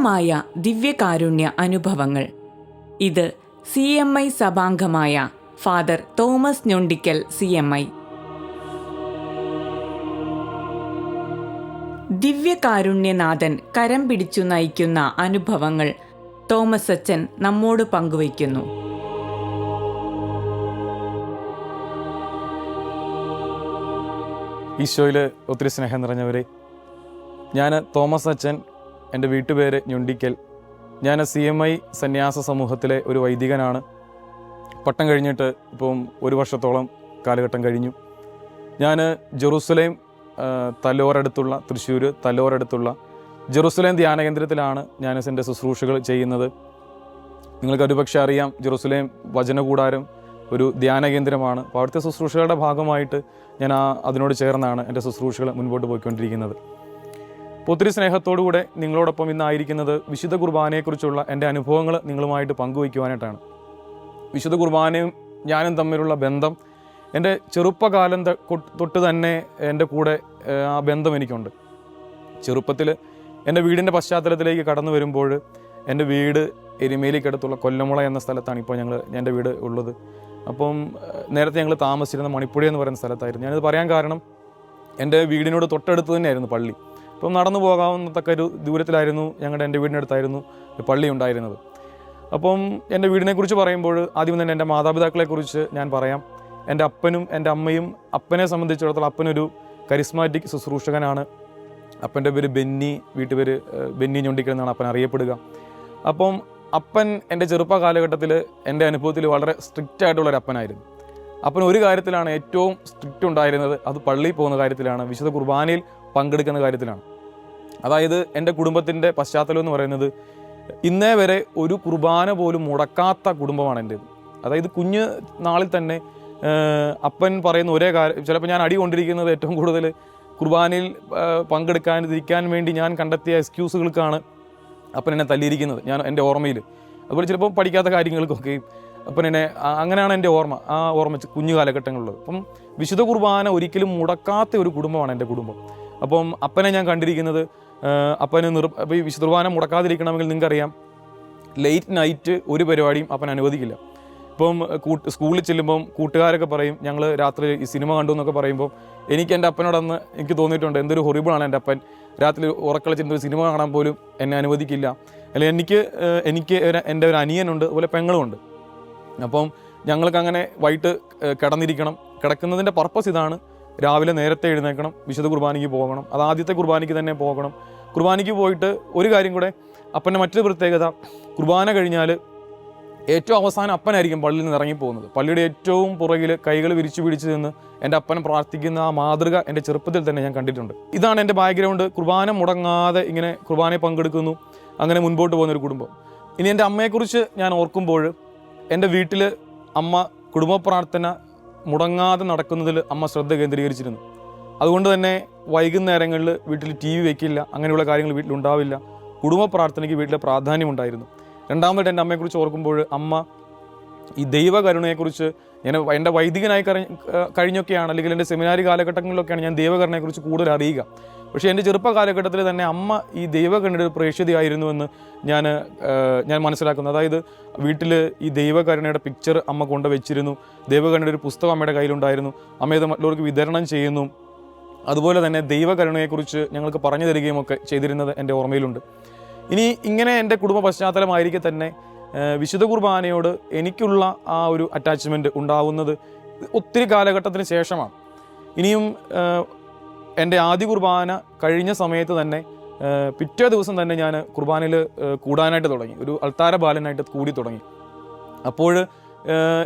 ശക്തമായ ദിവ്യകാരുണ്യ അനുഭവങ്ങൾ. ഇത് C M I സഭാംഗമായ father Thomas Njondikkal C M I. ദിവ്യകാരുണ്യനാഥൻ കരം പിടിച്ചു നയിക്കുന്ന അനുഭവങ്ങൾ തോമസ് അച്ഛൻ നമ്മോട് പങ്കുവയ്ക്കുന്നു. ഈശോയിൽ ഒത്തിരി സ്നേഹം നിറഞ്ഞവരെ ഞാൻ തോമസ് അച്ഛൻ എന്റെ വീട്ടുപേര് ഞുണ്ടിക്കൽ. ഞാൻ സി എം ഐ സന്യാസ സമൂഹത്തിലെ ഒരു വൈദികനാണ്. പട്ടം കഴിഞ്ഞിട്ട് ഇപ്പം ഒരു വർഷത്തോളം കാലഘട്ടം കഴിഞ്ഞു. ഞാൻ ജെറൂസലേം തലോറടുത്തുള്ള തൃശ്ശൂർ തലോറടുത്തുള്ള ജെറൂസലേം ധ്യാന കേന്ദ്രത്തിലാണ് ഞാൻ എന്റെ ശുശ്രൂഷകൾ ചെയ്യുന്നത്. നിങ്ങൾക്ക് ഒരുപക്ഷെ അറിയാം ജെറൂസലേം വചനകൂടാരം ഒരു ധ്യാന കേന്ദ്രമാണ് അപ്പോൾ അവിടുത്തെ ശുശ്രൂഷകളുടെ ഭാഗമായിട്ട് ഞാൻ ആ അതിനോട് ചേർന്നാണ് എന്റെ ശുശ്രൂഷകൾ മുൻപോട്ട് പോയിക്കൊണ്ടിരിക്കുന്നത്. ഒത്തിരി സ്നേഹത്തോടുകൂടെ നിങ്ങളോടൊപ്പം ഇന്നായിരിക്കുന്നത് വിശുദ്ധ കുർബാനയെക്കുറിച്ചുള്ള എന്റെ അനുഭവങ്ങൾ നിങ്ങളുമായിട്ട് പങ്കുവയ്ക്കുവാനായിട്ടാണ്. വിശുദ്ധ കുർബാനയും ഞാനും തമ്മിലുള്ള ബന്ധം എന്റെ ചെറുപ്പകാലം തൊട്ട് തന്നെ എന്റെ കൂടെ ആ ബന്ധം എനിക്കുണ്ട്. ചെറുപ്പത്തിൽ എന്റെ വീടിന്റെ പശ്ചാത്തലത്തിലേക്ക് കടന്നു വരുമ്പോൾ എന്റെ വീട് എരുമേലിക്കടുത്തുള്ള കൊല്ലമുള എന്ന സ്ഥലത്താണ് ഇപ്പോൾ ഞങ്ങൾ എന്റെ വീട് ഉള്ളത്. അപ്പം നേരത്തെ ഞങ്ങൾ താമസിച്ചിരുന്ന മണിപ്പുഴ എന്ന് പറയുന്ന സ്ഥലത്തായിരുന്നു. ഞാനിത് പറയാൻ കാരണം എന്റെ വീടിനോട് തൊട്ടടുത്ത് തന്നെയായിരുന്നു പള്ളി. അപ്പം നടന്നു പോകാവുന്ന തക്ക ഒരു ദൂരത്തിലായിരുന്നു ഞങ്ങളുടെ എന്റെ വീടിനടുത്തായിരുന്നു പള്ളി ഉണ്ടായിരുന്നത്. അപ്പം എന്റെ വീടിനെക്കുറിച്ച് പറയുമ്പോൾ ആദ്യം തന്നെ എന്റെ മാതാപിതാക്കളെക്കുറിച്ച് ഞാൻ പറയാം. എന്റെ അപ്പനും എന്റെ അമ്മയും അപ്പനെ സംബന്ധിച്ചിടത്തോളം അപ്പനൊരു കരിസ്മാറ്റിക് ശുശ്രൂഷകനാണ്. അപ്പന്റെ പേര് ബെന്നി വീട്ടുപേര് ബെന്നി ഞൊണ്ടിക്കൽ എന്നാണ് അപ്പൻ അറിയപ്പെടുക. അപ്പം അപ്പൻ എന്റെ ചെറുപ്പ കാലഘട്ടത്തിൽ എന്റെ അനുഭവത്തിൽ വളരെ സ്ട്രിക്റ്റ് ആയിട്ടുള്ള ഒരു അപ്പനായിരുന്നു. അപ്പൻ ഒരു കാര്യത്തിലാണ് ഏറ്റവും സ്ട്രിക്റ്റ് ഉണ്ടായിരുന്നത് അത് പള്ളിയിൽ പോകുന്ന കാര്യത്തിലാണ് വിശുദ്ധ കുർബാനയിൽ പങ്കെടുക്കുന്ന കാര്യത്തിലാണ്. അതായത് എന്റെ കുടുംബത്തിന്റെ പശ്ചാത്തലം എന്ന് പറയുന്നത് ഇന്നേ വരെ ഒരു കുർബാന പോലും മുടക്കാത്ത കുടുംബമാണ് എന്റേത്. അതായത് കുഞ്ഞ് നാളിൽ തന്നെ അപ്പൻ പറയുന്ന ഒരേ കാര്യം ചിലപ്പോൾ ഞാൻ അടി കൊണ്ടിരിക്കുന്നത് ഏറ്റവും കൂടുതൽ കുർബാനയിൽ പങ്കെടുക്കാൻ ഇരിക്കാൻ വേണ്ടി ഞാൻ കണ്ടെത്തിയ എക്സ്ക്യൂസുകൾക്കാണ് അപ്പൻ എന്നെ തല്ലിയിരിക്കുന്നത് ഞാൻ എന്റെ ഓർമ്മയിൽ. അതുപോലെ ചിലപ്പോൾ പഠിക്കാത്ത കാര്യങ്ങൾക്കൊക്കെയും അപ്പൻ എന്നെ അങ്ങനെയാണ് എന്റെ ഓർമ്മ ആ ഓർമ്മ കുഞ്ഞു കാലഘട്ടങ്ങളിലുള്ളത്. അപ്പം വിശുദ്ധ കുർബാന ഒരിക്കലും മുടക്കാത്ത ഒരു കുടുംബമാണ് എന്റെ കുടുംബം. അപ്പം അപ്പനെ ഞാൻ കണ്ടിരിക്കുന്നത് അപ്പന് നിർ അപ്പോൾ ഈ വിശുദ്ധ കുർബാന മുടക്കാതിരിക്കണമെങ്കിൽ നിങ്ങൾക്കറിയാം. ലേറ്റ് നൈറ്റ് ഒരു പരിപാടിയും അപ്പൻ അനുവദിക്കില്ല. ഇപ്പം കൂട്ട് സ്കൂളിൽ ചെല്ലുമ്പം കൂട്ടുകാരൊക്കെ പറയും ഞങ്ങൾ രാത്രി ഈ സിനിമ കണ്ടു എന്നൊക്കെ പറയുമ്പോൾ എനിക്ക് എന്റെ അപ്പനോടന്ന് എനിക്ക് തോന്നിയിട്ടുണ്ട് എന്തൊരു ഹൊറിബിളാണ് എന്റെ അപ്പൻ. രാത്രി ഉറക്കളിച്ചിട്ട് ഒരു സിനിമ കാണാൻ പോലും എന്നെ അനുവദിക്കില്ല. അല്ലെങ്കിൽ എനിക്ക് എനിക്ക് എന്റെ ഒരു അനിയനുണ്ട് അതുപോലെ പെങ്ങളുമുണ്ട് അപ്പം ഞങ്ങൾക്ക് അങ്ങനെ വൈകിട്ട് കിടന്നിരിക്കണം. കിടക്കുന്നതിന്റെ പർപ്പസ് ഇതാണ്. രാവിലെ നേരത്തെ എഴുന്നേൽക്കണം വിശുദ്ധ കുർബാനയ്ക്ക് പോകണം അത് ആദ്യത്തെ കുർബാനയ്ക്ക് തന്നെ പോകണം. കുർബാനയ്ക്ക് പോയിട്ട് ഒരു കാര്യം കൂടെ അപ്പന്റെ മറ്റൊരു പ്രത്യേകത കുർബാന കഴിഞ്ഞാൽ ഏറ്റവും അവസാനം അപ്പനായിരിക്കും പള്ളിയിൽ നിന്ന് ഇറങ്ങിപ്പോകുന്നത് പള്ളിയുടെ ഏറ്റവും പുറകിൽ കൈകൾ വിരിച്ചു പിടിച്ച് നിന്ന് എന്റെ അപ്പൻ പ്രാർത്ഥിക്കുന്ന ആ മാതൃക എന്റെ ചെറുപ്പത്തിൽ തന്നെ ഞാൻ കണ്ടിട്ടുണ്ട്. ഇതാണ് എന്റെ ബാക്ക്ഗ്രൗണ്ട്. കുർബാന മുടങ്ങാതെ ഇങ്ങനെ കുർബാനയെ പങ്കെടുക്കുന്നു. അങ്ങനെ മുൻപോട്ട് പോകുന്ന ഒരു കുടുംബം. ഇനി എന്റെ അമ്മയെക്കുറിച്ച് ഞാൻ ഓർക്കുമ്പോൾ എന്റെ വീട്ടിൽ അമ്മ കുടുംബ പ്രാർത്ഥന മുടങ്ങാതെ നടക്കുന്നതിൽ അമ്മ ശ്രദ്ധ കേന്ദ്രീകരിച്ചിരുന്നു. അതുകൊണ്ട് തന്നെ വൈകുന്നേരങ്ങളിൽ വീട്ടിൽ ടി വി വയ്ക്കില്ല അങ്ങനെയുള്ള കാര്യങ്ങൾ വീട്ടിലുണ്ടാവില്ല കുടുംബ പ്രാർത്ഥനയ്ക്ക് വീട്ടിലെ പ്രാധാന്യമുണ്ടായിരുന്നു. രണ്ടാമതായിട്ട് എന്റെ അമ്മയെക്കുറിച്ച് ഓർക്കുമ്പോൾ അമ്മ ഈ ദൈവകരുണയെക്കുറിച്ച് ഞാൻ എന്റെ വൈദികനായി കഴിഞ്ഞൊക്കെയാണ് അല്ലെങ്കിൽ എന്റെ സെമിനാരി കാലഘട്ടങ്ങളിലൊക്കെയാണ് ഞാൻ ദൈവകരുണയെക്കുറിച്ച് കൂടുതൽ അറിയുക. പക്ഷേ എന്റെ ചെറുപ്പ കാലഘട്ടത്തിൽ തന്നെ അമ്മ ഈ ദൈവകരുണയുടെ ഒരു പ്രേക്ഷിതയായിരുന്നുവെന്ന് ഞാൻ ഞാൻ മനസ്സിലാക്കുന്നു. അതായത് വീട്ടിൽ ഈ ദൈവകരുണയുടെ പിക്ചർ അമ്മ കൊണ്ടുവച്ചിരുന്നു. ദൈവകരുണയുടെ ഒരു പുസ്തകം അമ്മയുടെ കയ്യിലുണ്ടായിരുന്നു. അമ്മ ഇത് മറ്റുള്ളവർക്ക് വിതരണം ചെയ്യുന്നു. അതുപോലെ തന്നെ ദൈവകരുണയെക്കുറിച്ച് ഞങ്ങൾക്ക് പറഞ്ഞു തരികയും ഒക്കെ ചെയ്തിരുന്നത് എന്റെ ഓർമ്മയിലുണ്ട്. ഇനി ഇങ്ങനെ എന്റെ കുടുംബ പശ്ചാത്തലമായിരിക്കെ തന്നെ വിശുദ്ധ കുർബാനയോട് എനിക്കുള്ള ആ ഒരു അറ്റാച്ച്മെന്റ് ഉണ്ടാവുന്നത് ഒത്തിരി കാലഘട്ടത്തിന് ശേഷമാണ്. ഇനിയും എന്റെ ആദ്യ കുർബാന കഴിഞ്ഞ സമയത്ത് തന്നെ പിറ്റേ ദിവസം തന്നെ ഞാൻ കുർബാനയിൽ കൂടാനായിട്ട് തുടങ്ങി. ഒരു അൾത്താര ബാലനായിട്ട് കൂടി തുടങ്ങി. അപ്പോൾ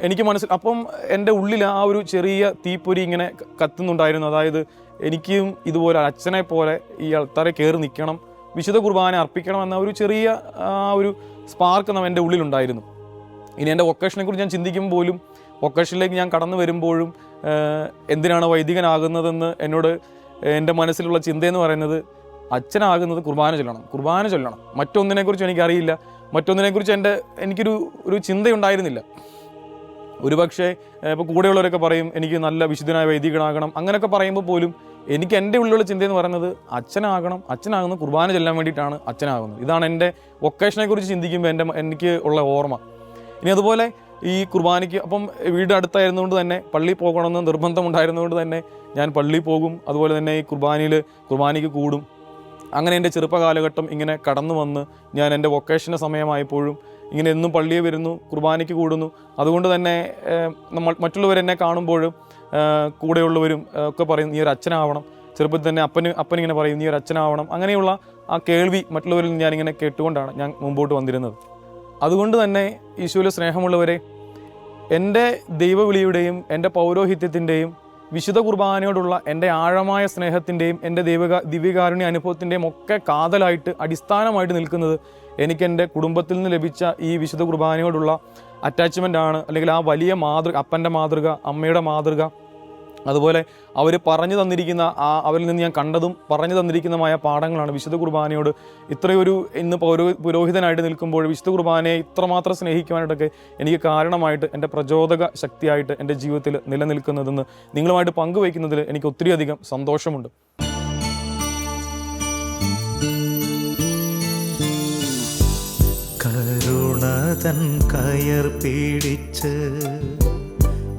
എനിക്ക് മനസ്സിൽ അപ്പം എന്റെ ഉള്ളിൽ ആ ഒരു ചെറിയ തീപ്പൊരി ഇങ്ങനെ കത്തുന്നുണ്ടായിരുന്നു. അതായത് എനിക്കും ഇതുപോലെ അച്ഛനെ പോലെ ഈ അൾത്താരെ കയറി നിൽക്കണം വിശുദ്ധ കുർബാന അർപ്പിക്കണം എന്ന ഒരു ചെറിയ ആ ഒരു സ്പാർക്ക് എന്റെ ഉള്ളിലുണ്ടായിരുന്നു. ഇനി എന്റെ വൊക്കേഷനെ കുറിച്ച് ഞാൻ ചിന്തിക്കുമ്പോൾ പോലും വൊക്കേഷനിലേക്ക് ഞാൻ കടന്നു വരുമ്പോഴും എന്തിനാണ് വൈദികനാകുന്നതെന്ന് എന്നോട് എന്റെ മനസ്സിലുള്ള ചിന്തയെന്ന് പറയുന്നത് അച്ഛനാകുന്നത് കുർബാന ചൊല്ലണം കുർബാന ചൊല്ലണം. മറ്റൊന്നിനെക്കുറിച്ച് എനിക്കറിയില്ല മറ്റൊന്നിനെക്കുറിച്ച് എന്റെ എനിക്കൊരു ഒരു ചിന്തയുണ്ടായിരുന്നില്ല. ഒരുപക്ഷെ ഇപ്പോൾ കൂടെയുള്ളവരൊക്കെ പറയും എനിക്ക് നല്ല വിശുദ്ധനായ വൈദികനാകണം. അങ്ങനെയൊക്കെ പറയുമ്പോൾ പോലും എനിക്ക് എന്റെ ഉള്ളിലുള്ള ചിന്ത എന്ന് പറയുന്നത് അച്ഛനാകണം അച്ഛനാകുന്ന കുർബാന ചെല്ലാൻ വേണ്ടിയിട്ടാണ് അച്ഛനാകുന്നത്. ഇതാണ് എന്റെ വൊക്കേഷനെക്കുറിച്ച് ചിന്തിക്കുമ്പോൾ എന്റെ എനിക്ക് ഉള്ള ഓർമ്മ. ഇനി അതുപോലെ ഈ കുർബാനയ്ക്ക് അപ്പം വീട് അടുത്തായിരുന്നുകൊണ്ട് തന്നെ പള്ളിയിൽ പോകണമെന്ന് നിർബന്ധമുണ്ടായിരുന്നുകൊണ്ട് തന്നെ ഞാൻ പള്ളി പോകും അതുപോലെ തന്നെ ഈ കുർബാനയിൽ കുർബാനയ്ക്ക് കൂടും. അങ്ങനെ എന്റെ ചെറുപ്പകാലഘട്ടം ഇങ്ങനെ കടന്നു വന്ന് ഞാൻ എന്റെ വൊക്കേഷന്റെ സമയമായപ്പോഴും ഇങ്ങനെ എന്നും പള്ളിയെ വരുന്നു കുർബാനയ്ക്ക് കൂടുന്നു. അതുകൊണ്ട് തന്നെ നമ്മൾ മറ്റുള്ളവരെന്നെ കാണുമ്പോഴും കൂടെയുള്ളവരും ഒക്കെ പറയും നീ ഒരു അച്ഛനാവണം. ചെറുപ്പത്തിൽ തന്നെ അപ്പന് അപ്പനിങ്ങനെ പറയും നീ ഒരു അച്ഛനാവണം. അങ്ങനെയുള്ള ആ കേൾവി മറ്റുള്ളവരിൽ നിന്ന് ഞാനിങ്ങനെ കേട്ടുകൊണ്ടാണ് ഞാൻ മുമ്പോട്ട് വന്നിരുന്നത്. അതുകൊണ്ട് തന്നെ ഈശോയിലെ സ്നേഹമുള്ളവരെ എന്റെ ദൈവവിളിയുടെയും എന്റെ പൗരോഹിത്യത്തിന്റെയും വിശുദ്ധ കുർബാനയോടുള്ള എന്റെ ആഴമായ സ്നേഹത്തിന്റെയും എന്റെ ദൈവക ദിവ്യകാരുണ്യ അനുഭവത്തിന്റെയും ഒക്കെ കാതലായിട്ട് അടിസ്ഥാനമായിട്ട് നിൽക്കുന്നത് എനിക്ക് എന്റെ കുടുംബത്തിൽ നിന്ന് ലഭിച്ച ഈ വിശുദ്ധ കുർബാനയോടുള്ള അറ്റാച്ച്മെന്റ് ആണ്. അല്ലെങ്കിൽ ആ വലിയ മാതൃക അപ്പന്റെ മാതൃക അമ്മയുടെ മാതൃക അതുപോലെ അവർ പറഞ്ഞു തന്നിരിക്കുന്ന ആ അവരിൽ നിന്ന് ഞാൻ കണ്ടതും പറഞ്ഞു തന്നിരിക്കുന്നതുമായ പാഠങ്ങളാണ് വിശുദ്ധ കുർബാനയോട് ഇത്രയൊരു ഇന്ന് പൗരോ പുരോഹിതനായിട്ട് നിൽക്കുമ്പോൾ വിശുദ്ധ കുർബാനയെ ഇത്രമാത്രം സ്നേഹിക്കുവാനായിട്ടൊക്കെ എനിക്ക് കാരണമായിട്ട് എന്റെ പ്രചോദക ശക്തിയായിട്ട് എന്റെ ജീവിതത്തിൽ നിലനിൽക്കുന്നതെന്ന് നിങ്ങളുമായിട്ട് പങ്കുവയ്ക്കുന്നതിൽ എനിക്ക് ഒത്തിരിയധികം സന്തോഷമുണ്ട്. കരുണതൻ കയർ പിടിച്ച്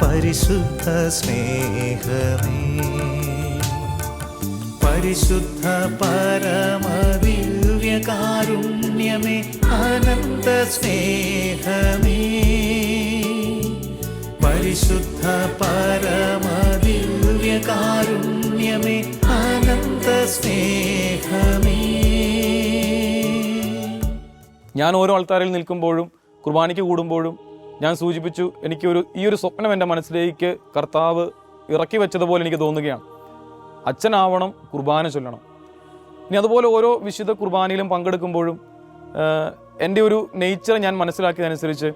പരിശുദ്ധ സ്നേഹമേ പരിശുദ്ധ പരമദിവ്യകാരുണ്യമേ അനന്ത സ്നേഹമേ പരിശുദ്ധ പരമദിവ്യകാരുണ്യമേ അനന്ത സ്നേഹമേ ഞാൻ ഓരോ ആൾക്കാരിൽ നിൽക്കുമ്പോഴും കുർബാനയ്ക്ക് കൂടുമ്പോഴും ഞാൻ സൂചിപ്പിച്ചു എനിക്കൊരു ഈ ഒരു സ്വപ്നം എന്റെ മനസ്സിലേക്ക് കർത്താവ് ഇറക്കി വെച്ചതുപോലെ എനിക്ക് തോന്നുകയാണ്. അച്ഛനാവണം കുർബാന ചൊല്ലണം. ഇനി അതുപോലെ ഓരോ വിശുദ്ധ കുർബാനയിലും പങ്കെടുക്കുമ്പോഴും എന്റെ ഒരു നേച്ചർ ഞാൻ മനസ്സിലാക്കിയതനുസരിച്ച്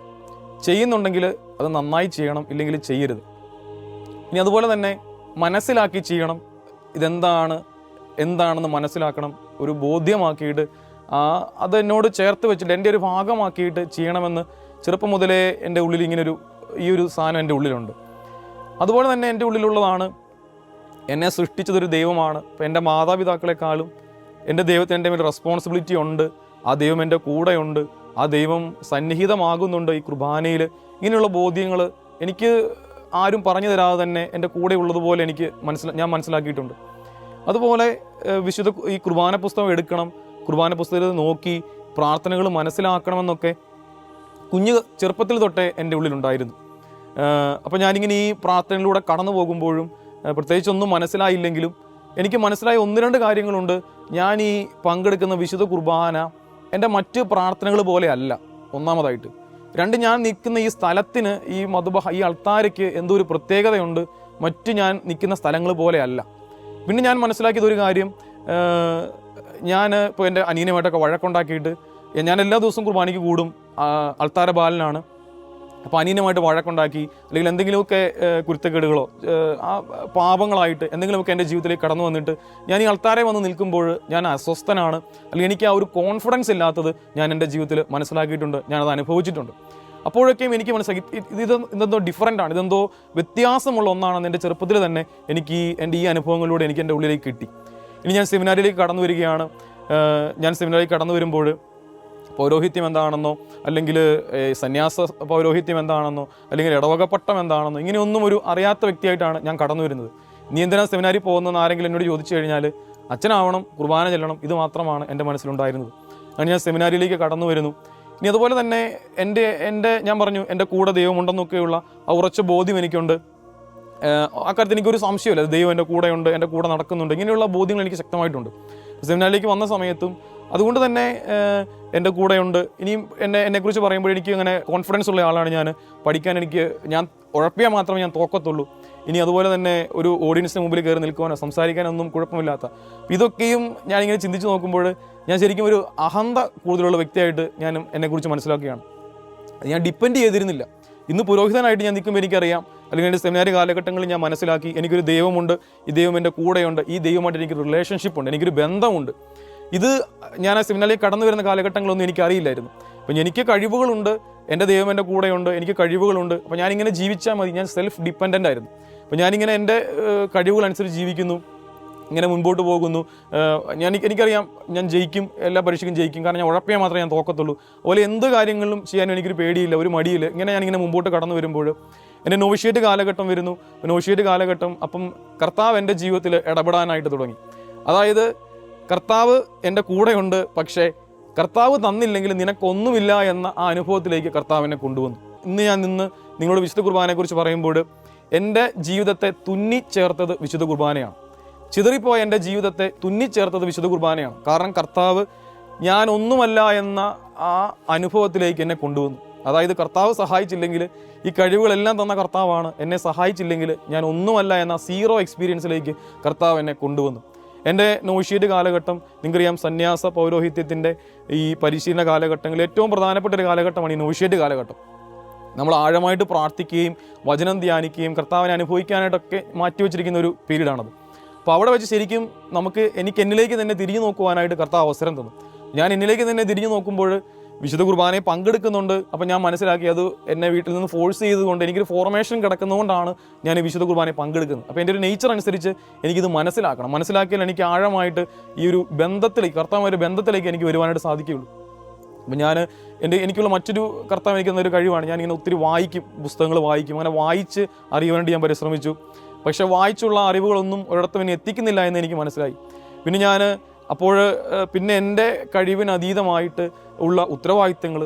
ചെയ്യുന്നുണ്ടെങ്കിൽ അത് നന്നായി ചെയ്യണം ഇല്ലെങ്കിൽ ചെയ്യരുത്. ഇനി അതുപോലെ തന്നെ മനസ്സിലാക്കി ചെയ്യണം ഇതെന്താണ് എന്താണെന്ന് മനസ്സിലാക്കണം ഒരു ബോധ്യമാക്കിയിട്ട് ആ ചേർത്ത് വെച്ചിട്ട് എന്റെ ഒരു ഭാഗമാക്കിയിട്ട് ചെയ്യണമെന്ന് ചെറുപ്പം മുതലേ എന്റെ ഉള്ളിൽ ഇങ്ങനൊരു ഈ ഒരു സാധനം എന്റെ ഉള്ളിലുണ്ട്. അതുപോലെ തന്നെ എന്റെ ഉള്ളിലുള്ളതാണ് എന്നെ സൃഷ്ടിച്ചതൊരു ദൈവമാണ്. ഇപ്പം എന്റെ മാതാപിതാക്കളെക്കാളും എന്റെ ദൈവത്തിന് എന്റെ മേൽ റെസ്പോൺസിബിലിറ്റി ഉണ്ട്. ആ ദൈവം എന്റെ കൂടെയുണ്ട്. ആ ദൈവം സന്നിഹിതമാകുന്നുണ്ട് ഈ കുർബാനയിൽ. ഇങ്ങനെയുള്ള ബോധ്യങ്ങൾ എനിക്ക് ആരും പറഞ്ഞു തരാതെ തന്നെ എന്റെ കൂടെ ഉള്ളതുപോലെ എനിക്ക് മനസ്സിൽ ഞാൻ മനസ്സിലാക്കിയിട്ടുണ്ട്. അതുപോലെ വിശുദ്ധ ഈ കുർബാന പുസ്തകം എടുക്കണം. കുർബാന പുസ്തകത്തിൽ നോക്കി പ്രാർത്ഥനകൾ മനസ്സിലാക്കണമെന്നൊക്കെ കുഞ്ഞ് ചെറുപ്പത്തിൽ തൊട്ടേ എന്റെ ഉള്ളിലുണ്ടായിരുന്നു. അപ്പോൾ ഞാനിങ്ങനെ ഈ പ്രാർത്ഥനയിലൂടെ കടന്നു പോകുമ്പോഴും പ്രത്യേകിച്ചൊന്നും മനസ്സിലായില്ലെങ്കിലും എനിക്ക് മനസ്സിലായ ഒന്ന് രണ്ട് കാര്യങ്ങളുണ്ട്. ഞാൻ ഈ പങ്കെടുക്കുന്ന വിശുദ്ധ കുർബാന എന്റെ മറ്റ് പ്രാർത്ഥനകൾ പോലെ അല്ല ഒന്നാമതായിട്ട്. രണ്ട് ഞാൻ നിൽക്കുന്ന ഈ സ്ഥലത്തിന് ഈ മധുബഹ ഈ അൾത്താരയ്ക്ക് എന്തോ ഒരു പ്രത്യേകതയുണ്ട്. മറ്റ് ഞാൻ നിൽക്കുന്ന സ്ഥലങ്ങൾ പോലെ അല്ല. പിന്നെ ഞാൻ മനസ്സിലാക്കിയതൊരു കാര്യം ഞാൻ ഇപ്പോൾ എന്റെ അനിയനുമായിട്ടൊക്കെ വഴക്കുണ്ടാക്കിയിട്ട് ഞാൻ എല്ലാ ദിവസവും കുർബാനയ്ക്ക് കൂടും. അൾത്താര ബാലനാണ്. അപ്പോൾ അനിയനുമായിട്ട് വഴക്കുണ്ടാക്കി അല്ലെങ്കിൽ എന്തെങ്കിലുമൊക്കെ കുരുത്തക്കേടുകളോ ആ പാപങ്ങളായിട്ട് എന്തെങ്കിലുമൊക്കെ എന്റെ ജീവിതത്തിലേക്ക് കടന്നു വന്നിട്ട് ഞാൻ ഈ അൾത്താരെ വന്ന് നിൽക്കുമ്പോൾ ഞാൻ അസ്വസ്ഥനാണ്. അല്ലെങ്കിൽ എനിക്ക് ആ ഒരു കോൺഫിഡൻസ് ഇല്ലാത്തത് ഞാൻ എന്റെ ജീവിതത്തിൽ മനസ്സിലാക്കിയിട്ടുണ്ട് ഞാനത് അനുഭവിച്ചിട്ടുണ്ട്. അപ്പോഴൊക്കെയും എനിക്ക് മനസ്സിലാക്കി ഇത് ഇത് ഇതെന്തോ ഡിഫറന്റ് ആണ് ഇതെന്തോ വ്യത്യാസമുള്ള ഒന്നാണെന്ന് എന്റെ ചെറുപ്പത്തിൽ തന്നെ എനിക്ക് ഈ എന്റെ ഈ അനുഭവങ്ങളിലൂടെ എനിക്ക് എന്റെ ഉള്ളിലേക്ക് കിട്ടി. ഇനി ഞാൻ സെമിനാരിലേക്ക് കടന്നു വരികയാണ്. ഞാൻ സെമിനാരിലേക്ക് കടന്നു വരുമ്പോൾ പൗരോഹിത്യം എന്താണെന്നോ അല്ലെങ്കിൽ സന്യാസ പൗരോഹിത്യം എന്താണെന്നോ അല്ലെങ്കിൽ ഇടവകപ്പട്ടം എന്താണെന്നോ ഇങ്ങനെയൊന്നും ഒരു അറിയാത്ത വ്യക്തിയായിട്ടാണ് ഞാൻ കടന്നു വരുന്നത് നീ എന്തിനാ സെമിനാരിൽ പോകുന്നതെന്ന് ആരെങ്കിലും എന്നോട് ചോദിച്ചു കഴിഞ്ഞാൽ അച്ഛനാവണം കുർബാന ചെല്ലണം ഇത് മാത്രമാണ് എന്റെ മനസ്സിലുണ്ടായിരുന്നത്. അങ്ങനെ ഞാൻ സെമിനാരിയിലേക്ക് കടന്നു വരുന്നു ഇനി അതുപോലെ തന്നെ എന്റെ എന്റെ ഞാൻ പറഞ്ഞു എന്റെ കൂടെ ദൈവമുണ്ടെന്നൊക്കെയുള്ള ആ ഉറച്ച ബോധ്യം എനിക്കുണ്ട്. അക്കാര്യത്തിൽ എനിക്കൊരു സംശയമില്ല ദൈവം എന്റെ കൂടെയുണ്ട് എന്റെ കൂടെ നടക്കുന്നുണ്ട് ഇങ്ങനെയുള്ള ബോധ്യങ്ങൾ എനിക്ക് ശക്തമായിട്ടുണ്ട്. സെമിനാറിലേക്ക് വന്ന സമയത്തും അതുകൊണ്ട് തന്നെ എന്റെ കൂടെയുണ്ട്. ഇനിയും എന്നെ എന്നെക്കുറിച്ച് പറയുമ്പോൾ എനിക്ക് അങ്ങനെ കോൺഫിഡൻസ് ഉള്ള ആളാണ് ഞാൻ പഠിക്കാൻ എനിക്ക് ഞാൻ ഉഴപ്പിയാൽ മാത്രമേ ഞാൻ തോക്കത്തുള്ളൂ. ഇനി അതുപോലെ തന്നെ ഒരു ഓഡിയൻസിന് മുമ്പിൽ കയറി നിൽക്കുവാനോ സംസാരിക്കാനൊന്നും കുഴപ്പമില്ലാത്ത. ഇതൊക്കെയും ഞാനിങ്ങനെ ചിന്തിച്ച് നോക്കുമ്പോൾ ഞാൻ ശരിക്കും ഒരു അഹന്ത കൂടുതലുള്ള വ്യക്തിയായിട്ട് ഞാൻ എന്നെക്കുറിച്ച് മനസ്സിലാക്കുകയാണ്. ഞാൻ ഡിപ്പെൻഡ് ചെയ്തിരുന്നില്ല. ഇന്ന് പുരോഹിതനായിട്ട് ഞാൻ നിൽക്കുമ്പോൾ എനിക്കറിയാം. അല്ലെങ്കിൽ എന്റെ സെമിനാരി കാലഘട്ടങ്ങളിൽ ഞാൻ മനസ്സിലാക്കി എനിക്കൊരു ദൈവമുണ്ട് ഈ ദൈവം എന്റെ കൂടെയുണ്ട് ഈ ദൈവമായിട്ട് എനിക്കൊരു റിലേഷൻഷിപ്പ് ഉണ്ട് എനിക്കൊരു ബന്ധമുണ്ട്. ഇത് ഞാൻ ആ സെമിനാറിലേക്ക് കടന്നു വരുന്ന കാലഘട്ടങ്ങളൊന്നും എനിക്ക് അറിയില്ലായിരുന്നു അപ്പം എനിക്ക് കഴിവുകളുണ്ട് എന്റെ ദൈവം എന്റെ കൂടെയുണ്ട് എനിക്ക് കഴിവുകളുണ്ട്. അപ്പോൾ ഞാനിങ്ങനെ ജീവിച്ചാൽ മതി. ഞാൻ സെൽഫ് ഡിപ്പെൻഡന്റ് ആയിരുന്നു. അപ്പോൾ ഞാനിങ്ങനെ എന്റെ കഴിവുകളനുസരിച്ച് ജീവിക്കുന്നു ഇങ്ങനെ മുൻപോട്ട് പോകുന്നു. ഞാൻ എനിക്കറിയാം ഞാൻ ജയിക്കും എല്ലാ പരീക്ഷയ്ക്കും ജയിക്കും. കാരണം ഞാൻ ഉഴപ്പിയാൽ മാത്രമേ ഞാൻ തോക്കത്തുള്ളൂ. അതുപോലെ എന്ത് കാര്യങ്ങളിലും ചെയ്യാനും എനിക്കൊരു പേടിയില്ല ഒരു മടിയില്ല. ഇങ്ങനെ ഞാനിങ്ങനെ മുമ്പോട്ട് കടന്നു വരുമ്പോൾ എന്റെ നോവിഷ്യേറ്റ് കാലഘട്ടം വരുന്നു. നോവിഷ്യേറ്റ് കാലഘട്ടം അപ്പം കർത്താവ് എന്റെ ജീവിതത്തിൽ ഇടപെടാനായിട്ട് തുടങ്ങി. അതായത് കർത്താവ് എന്റെ കൂടെയുണ്ട് പക്ഷേ കർത്താവ് തന്നില്ലെങ്കിൽ നിനക്കൊന്നുമില്ല എന്ന ആ അനുഭവത്തിലേക്ക് കർത്താവിനെ കൊണ്ടുവന്നു. ഇന്ന് ഞാൻ നിന്ന് നിങ്ങളോട് വിശുദ്ധ കുർബാനയെക്കുറിച്ച് പറയുമ്പോൾ എന്റെ ജീവിതത്തെ തുന്നി ചേർത്തത് വിശുദ്ധ കുർബാനയാണ്. ചിതറിപ്പോയ എന്റെ ജീവിതത്തെ തുന്നി ചേർത്തത് വിശുദ്ധ കുർബാനയാണ്. കാരണം കർത്താവ് ഞാൻ ഒന്നുമല്ല എന്ന ആ അനുഭവത്തിലേക്ക് എന്നെ കൊണ്ടുവന്നു. അതായത് കർത്താവ് സഹായിച്ചില്ലെങ്കിൽ ഈ കഴിവുകളെല്ലാം തന്ന കർത്താവാണ്. എന്നെ സഹായിച്ചില്ലെങ്കിൽ ഞാൻ ഒന്നുമല്ല എന്ന സീറോ എക്സ്പീരിയൻസിലേക്ക് കർത്താവ് എന്നെ കൊണ്ടുവന്നു. എന്റെ നോഷീഡ് കാലഘട്ടം നിങ്ങൾക്കറിയാം സന്യാസ പൗരോഹിത്യത്തിന്റെ ഈ പരിശീലന കാലഘട്ടങ്ങളിൽ ഏറ്റവും പ്രധാനപ്പെട്ട ഒരു കാലഘട്ടമാണ് ഈ നോഷീഡ് കാലഘട്ടം. നമ്മൾ ആഴമായിട്ട് പ്രാർത്ഥിക്കുകയും വചനം ധ്യാനിക്കുകയും കർത്താവിനെ അനുഭവിക്കാനായിട്ടൊക്കെ മാറ്റിവെച്ചിരിക്കുന്ന ഒരു പീരീഡാണത്. അപ്പോൾ അവിടെ വെച്ച് ശരിക്കും നമുക്ക് എനിക്ക് എന്നിലേക്ക് തന്നെ തിരിഞ്ഞു നോക്കുവാനായിട്ട് കർത്താവ് അവസരം തന്നു. ഞാൻ എന്നിലേക്ക് തന്നെ തിരിഞ്ഞു നോക്കുമ്പോൾ വിശുദ്ധ കുർബാനയെ പങ്കെടുക്കുന്നുണ്ട്. അപ്പം ഞാൻ മനസ്സിലാക്കി അത് എന്നെ വീട്ടിൽ നിന്ന് ഫോഴ്സ് ചെയ്തുകൊണ്ട് എനിക്കൊരു ഫോർമേഷൻ കിടക്കുന്നതുകൊണ്ടാണ് ഞാൻ വിശുദ്ധ കുർബാനയെ പങ്കെടുക്കുന്നത്. അപ്പോൾ എന്റെ ഒരു നേച്ചർ അനുസരിച്ച് എനിക്കിത് മനസ്സിലാക്കണം. മനസ്സിലാക്കിയാൽ എനിക്ക് ആഴമായിട്ട് ഈ ഒരു ബന്ധത്തിലേക്ക് കർത്താവ് ഒരു ബന്ധത്തിലേക്ക് എനിക്ക് വരുവാനായിട്ട് സാധിക്കുകയുള്ളൂ. അപ്പം ഞാൻ എന്റെ എനിക്കുള്ള മറ്റൊരു കർത്താവ് എനിക്ക് തന്നൊരു കഴിവാണ്. ഞാനിങ്ങനെ ഒത്തിരി വായിക്കും പുസ്തകങ്ങൾ വായിക്കും. അങ്ങനെ വായിച്ച് അറിയുവാനായിട്ട് ഞാൻ പരിശ്രമിച്ചു. പക്ഷേ വായിച്ചുള്ള അറിവുകളൊന്നും ഒരിടത്തും എന്നെ എത്തിക്കുന്നില്ല എന്ന് എനിക്ക് മനസ്സിലായി. പിന്നെ ഞാൻ അപ്പോൾ പിന്നെ എന്റെ കഴിവിന് അതീതമായിട്ട് ഉള്ള ഉത്തരവാദിത്തങ്ങൾ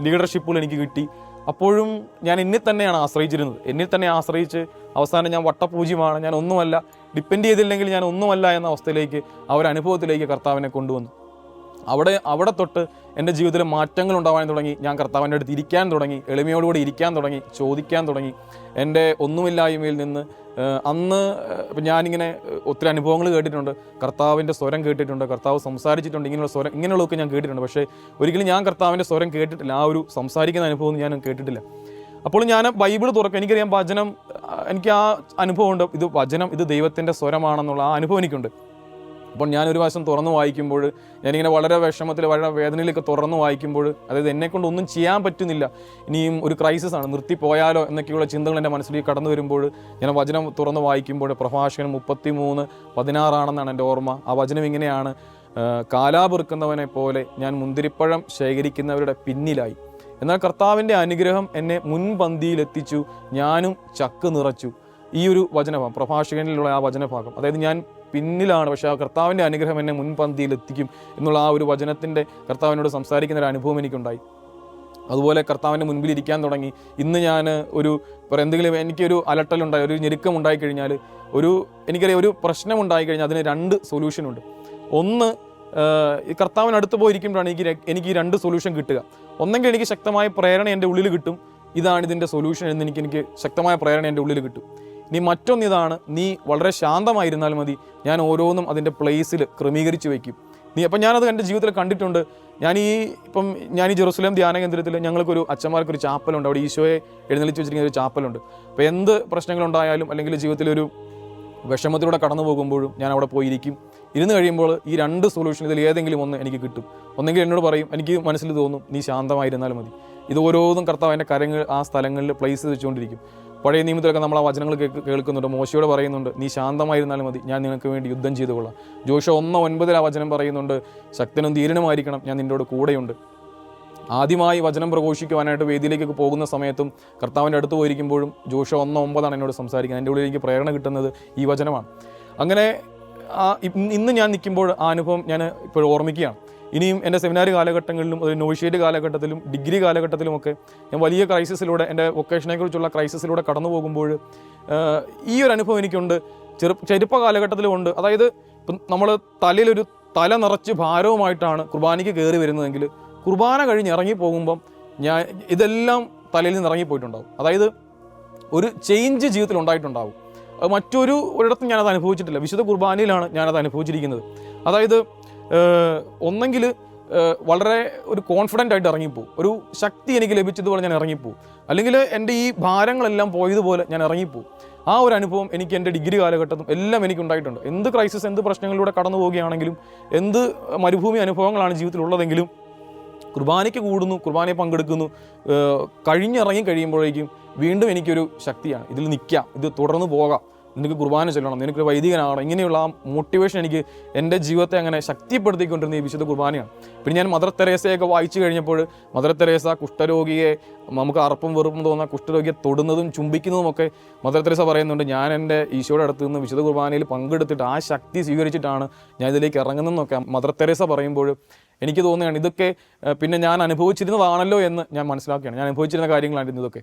ലീഡർഷിപ്പുകൾ എനിക്ക് കിട്ടി. അപ്പോഴും ഞാൻ എന്നെ തന്നെയാണ് ആശ്രയിച്ചിരുന്നത്. എന്നെ തന്നെ ആശ്രയിച്ച് അവസാനം ഞാൻ വട്ടപൂജ്യമാണ്. ഞാൻ ഒന്നുമല്ല ഡിപ്പെൻഡ് ചെയ്തില്ലെങ്കിൽ ഞാൻ ഒന്നുമല്ല എന്ന അവസ്ഥയിലേക്ക് ആ ഒരു അനുഭവത്തിലേക്ക് കർത്താവിനെ കൊണ്ടുവന്നു. അവിടെ അവിടെ തൊട്ട് എന്റെ ജീവിതത്തിൽ മാറ്റങ്ങൾ ഉണ്ടാവാൻ തുടങ്ങി. ഞാൻ കർത്താവിന്റെ അടുത്ത് ഇരിക്കാൻ തുടങ്ങി. എളിമയോടുകൂടി ഇരിക്കാൻ തുടങ്ങി. ചോദിക്കാൻ തുടങ്ങി. എന്റെ ഒന്നുമില്ലായ്മയിൽ നിന്ന് അന്ന് ഞാനിങ്ങനെ ഒത്തിരി അനുഭവങ്ങൾ കേട്ടിട്ടുണ്ട്. കർത്താവിന്റെ സ്വരം കേട്ടിട്ടുണ്ട്. കർത്താവ് സംസാരിച്ചിട്ടുണ്ട്. ഇങ്ങനെയുള്ള സ്വരം ഇങ്ങനെയുള്ളതൊക്കെ ഞാൻ കേട്ടിട്ടുണ്ട്. പക്ഷേ ഒരിക്കലും ഞാൻ കർത്താവിന്റെ സ്വരം കേട്ടിട്ടില്ല. ആ ഒരു സംസാരിക്കുന്ന അനുഭവം ഞാൻ കേട്ടിട്ടില്ല. അപ്പോൾ ഞാൻ ബൈബിൾ തുറക്കും. എനിക്കറിയാം വചനം എനിക്ക് ആ അനുഭവമുണ്ട്. ഇത് വചനം ഇത് ദൈവത്തിന്റെ സ്വരമാണെന്നുള്ള ആ അനുഭവം എനിക്കുണ്ട്. അപ്പോൾ ഞാനൊരു വശം തുറന്ന് വായിക്കുമ്പോൾ ഞാനിങ്ങനെ വളരെ വിഷമത്തിൽ വളരെ വേദനയിലൊക്കെ തുറന്ന് വായിക്കുമ്പോൾ അതായത് എന്നെക്കൊണ്ട് ഒന്നും ചെയ്യാൻ പറ്റുന്നില്ല. ഇനിയും ഒരു ക്രൈസിസ് ആണ്. നിർത്തിപ്പോയാലോ എന്നൊക്കെയുള്ള ചിന്തകൾ എന്റെ മനസ്സിലേക്ക് കടന്നു വരുമ്പോൾ ഞാൻ വചനം തുറന്ന് വായിക്കുമ്പോൾ പ്രഭാഷകൻ മുപ്പത്തി മൂന്ന് പതിനാറാണെന്നാണ് എന്റെ ഓർമ്മ. ആ വചനം ഇങ്ങനെയാണ്. കാലാപെറുക്കുന്നവനെ പോലെ ഞാൻ മുന്തിരിപ്പഴം ശേഖരിക്കുന്നവരുടെ പിന്നിലായി. എന്നാൽ കർത്താവിന്റെ അനുഗ്രഹം എന്നെ മുൻപന്തിയിലെത്തിച്ചു. ഞാനും ചക്ക് നിറച്ചു. ഈ ഒരു വചനഭാഗം പ്രഭാഷകനിലുള്ള ആ വചനഭാഗം. അതായത് ഞാൻ പിന്നിലാണ്. പക്ഷേ ആ കർത്താവിന്റെ അനുഗ്രഹം എന്നെ മുൻപന്തിയിൽ എത്തിക്കും എന്നുള്ള ആ ഒരു വചനത്തിന്റെ കർത്താവിനോട് സംസാരിക്കുന്ന ഒരു അനുഭവം എനിക്കുണ്ടായി. അതുപോലെ കർത്താവിന്റെ മുൻപിൽ ഇരിക്കാൻ തുടങ്ങി. ഇന്ന് ഞാൻ ഒരു എന്തെങ്കിലും എനിക്കൊരു അലട്ടലുണ്ടായി ഒരു ഞെരുക്കം ഉണ്ടായിക്കഴിഞ്ഞാൽ ഒരു എനിക്കറിയാം ഒരു പ്രശ്നം ഉണ്ടായിക്കഴിഞ്ഞാൽ അതിന് രണ്ട് സൊല്യൂഷനുണ്ട്. ഒന്ന് ഈ കർത്താവിനടുത്ത് പോയിരിക്കുമ്പോഴാണ് എനിക്ക് എനിക്ക് ഈ രണ്ട് സൊല്യൂഷൻ കിട്ടുക. ഒന്നെങ്കിൽ എനിക്ക് ശക്തമായ പ്രേരണ എന്റെ ഉള്ളിൽ കിട്ടും. ഇതാണ് ഇതിന്റെ സൊല്യൂഷൻ എന്ന് എനിക്ക് എനിക്ക് ശക്തമായ പ്രേരണ എന്റെ ഉള്ളിൽ കിട്ടും. ഇനി മറ്റൊന്ന് ഇതാണ് നീ വളരെ ശാന്തമായിരുന്നാൽ മതി. ഞാൻ ഓരോന്നും അതിന്റെ പ്ലേസിൽ ക്രമീകരിച്ച് വയ്ക്കും. നീ അപ്പം ഞാനത് എന്റെ ജീവിതത്തിൽ കണ്ടിട്ടുണ്ട്. ഞാൻ ഈ ഇപ്പം ഞാൻ ഈ ജെറുസലേം ധ്യാന കേന്ദ്രത്തിൽ ഞങ്ങൾക്കൊരു അച്ഛന്മാർക്കൊരു ചാപ്പലുണ്ട്. അവിടെ ഈശോയെ എഴുന്നള്ളിച്ച് വെച്ചിരിക്കുന്ന ഒരു ചാപ്പലുണ്ട്. അപ്പോൾ എന്ത് പ്രശ്നങ്ങളുണ്ടായാലും അല്ലെങ്കിൽ ജീവിതത്തിലൊരു വിഷമത്തിലൂടെ കടന്നു പോകുമ്പോഴും ഞാൻ അവിടെ പോയിരിക്കും. ഇരുന്ന് കഴിയുമ്പോൾ ഈ രണ്ട് സൊല്യൂഷൻ ഇതിൽ ഏതെങ്കിലും ഒന്ന് എനിക്ക് കിട്ടും. ഒന്നെങ്കിൽ എന്നോട് പറയും എനിക്ക് മനസ്സിൽ തോന്നും നീ ശാന്തമായിരുന്നാലും മതി. ഇത് ഓരോന്നും കർത്താവ് എന്റെ കരങ്ങൾ ആ സ്ഥലങ്ങളിൽ പ്ലേസ് വെച്ചുകൊണ്ടിരിക്കും. പഴയ നിയമത്തിലൊക്കെ നമ്മൾ ആ വചനങ്ങൾ കേൾക്കുന്നുണ്ട്. മോശയോട് പറയുന്നുണ്ട് നീ ശാന്തമായിരുന്നാലും മതി. ഞാൻ നിനക്ക് വേണ്ടി യുദ്ധം ചെയ്തു കൊള്ളാം ജോഷ ഒന്ന് ഒൻപതിൽ ആ വചനം പറയുന്നുണ്ട് ശക്തനും ധീരനുമായിരിക്കണം. ഞാൻ നിന്നോട് കൂടെയുണ്ട്. ആദ്യമായി വചനം പ്രഘോഷിക്കുവാനായിട്ട് വേദിയിലേക്ക് പോകുന്ന സമയത്തും കർത്താവിന്റെ അടുത്ത് പോയിരിക്കുമ്പോഴും ജോഷ ഒന്ന് ഒമ്പതാണ് എന്നോട് സംസാരിക്കുന്നത്. എന്റെ ഉള്ളിൽ എനിക്ക് പ്രേരണ കിട്ടുന്നത് ഈ വചനമാണ്. അങ്ങനെ ഇന്ന് ഞാൻ നിൽക്കുമ്പോൾ ആ അനുഭവം ഞാൻ ഇപ്പോൾ ഓർമ്മിക്കുകയാണ്. ഇനിയും എന്റെ സെമിനാർ കാലഘട്ടങ്ങളിലും ഒരു നോഷ്യേറ്റ് കാലഘട്ടത്തിലും ഡിഗ്രി കാലഘട്ടത്തിലുമൊക്കെ ഞാൻ വലിയ ക്രൈസിസിലൂടെ എന്റെ വൊക്കേഷനെക്കുറിച്ചുള്ള ക്രൈസിസിലൂടെ കടന്നു പോകുമ്പോൾ ഈ ഒരു അനുഭവം എനിക്കുണ്ട്. ചെറു ചെറുപ്പ കാലഘട്ടത്തിലുമുണ്ട്. അതായത് ഇപ്പം നമ്മൾ തലയിലൊരു തല നിറച്ച് ഭാരവുമായിട്ടാണ് കുർബാനയ്ക്ക് കയറി വരുന്നതെങ്കിൽ കുർബാന കഴിഞ്ഞ് ഇറങ്ങി പോകുമ്പം ഞാൻ ഇതെല്ലാം തലയിൽ നിന്ന് ഇറങ്ങിപ്പോയിട്ടുണ്ടാവും അതായത് ഒരു ചേഞ്ച് ജീവിതത്തിൽ ഉണ്ടായിട്ടുണ്ടാവും. മറ്റൊരു ഒരിടത്തും ഞാനത് അനുഭവിച്ചിട്ടില്ല. വിശുദ്ധ കുർബാനയിലാണ് ഞാനത് അനുഭവിച്ചിരിക്കുന്നത്. അതായത് ഒന്നെങ്കിൽ വളരെ ഒരു കോൺഫിഡന്റ് ആയിട്ട് ഇറങ്ങിപ്പോവും ഒരു ശക്തി എനിക്ക് ലഭിച്ചതുപോലെ ഞാൻ ഇറങ്ങിപ്പോവും അല്ലെങ്കിൽ എന്റെ ഈ ഭാരങ്ങളെല്ലാം പോയതുപോലെ ഞാൻ ഇറങ്ങിപ്പോവും ആ ഒരു അനുഭവം എനിക്ക് എന്റെ ഡിഗ്രി കാലഘട്ടത്തും എല്ലാം എനിക്ക് ഉണ്ടായിട്ടുണ്ട്. എന്ത് ക്രൈസിസ് എന്ത് പ്രശ്നങ്ങളിലൂടെ കടന്നു പോവുകയാണെങ്കിലും എന്ത് മരുഭൂമി അനുഭവങ്ങളാണ് ജീവിതത്തിൽ ഉള്ളതെങ്കിലും കുർബാനയ്ക്ക് കൂടുന്നു കുർബാനയെ പങ്കെടുക്കുന്നു കഴിഞ്ഞിറങ്ങി കഴിയുമ്പോഴേക്കും വീണ്ടും എനിക്കൊരു ശക്തിയാണ്. ഇതിൽ നിൽക്കാം. ഇത് തുടർന്ന് പോകാം. നിനക്ക് കുർബാന ചൊല്ലണം നിനക്ക് വൈദികനാകണം ഇങ്ങനെയുള്ള ആ മോട്ടിവേഷൻ എനിക്ക് എന്റെ ജീവിതത്തെ അങ്ങനെ ശക്തിപ്പെടുത്തിക്കൊണ്ടിരുന്ന ഈ വിശുദ്ധ കുർബാനയാണ്. പിന്നെ ഞാൻ മദർ തെരേസയൊക്കെ വായിച്ചു കഴിഞ്ഞപ്പോൾ മദർ തെരേസ കുഷ്ഠരോഗിയെ നമുക്ക് അറപ്പും വെറുപ്പും തോന്നുന്ന കുഷ്ഠരോഗിയെ തൊടുന്നതും ചുംബിക്കുന്നതുമൊക്കെ മദർ തെരേസ പറയുന്നുണ്ട്. ഞാൻ എന്റെ ഈശോയുടെ അടുത്ത് നിന്ന് വിശുദ്ധ കുർബാനയിൽ പങ്കെടുത്തിട്ട് ആ ശക്തി സ്വീകരിച്ചിട്ടാണ് ഞാൻ ഇതിലേക്ക് ഇറങ്ങുന്നതെന്നൊക്കെ മദർ തെരേസ പറയുമ്പോൾ എനിക്ക് തോന്നുകയാണ് ഇതൊക്കെ പിന്നെ ഞാൻ അനുഭവിച്ചിരുന്നതാണല്ലോ എന്ന് ഞാൻ മനസ്സിലാക്കുകയാണ്. ഞാൻ അനുഭവിച്ചിരുന്ന കാര്യങ്ങളായിരുന്നു ഇതൊക്കെ.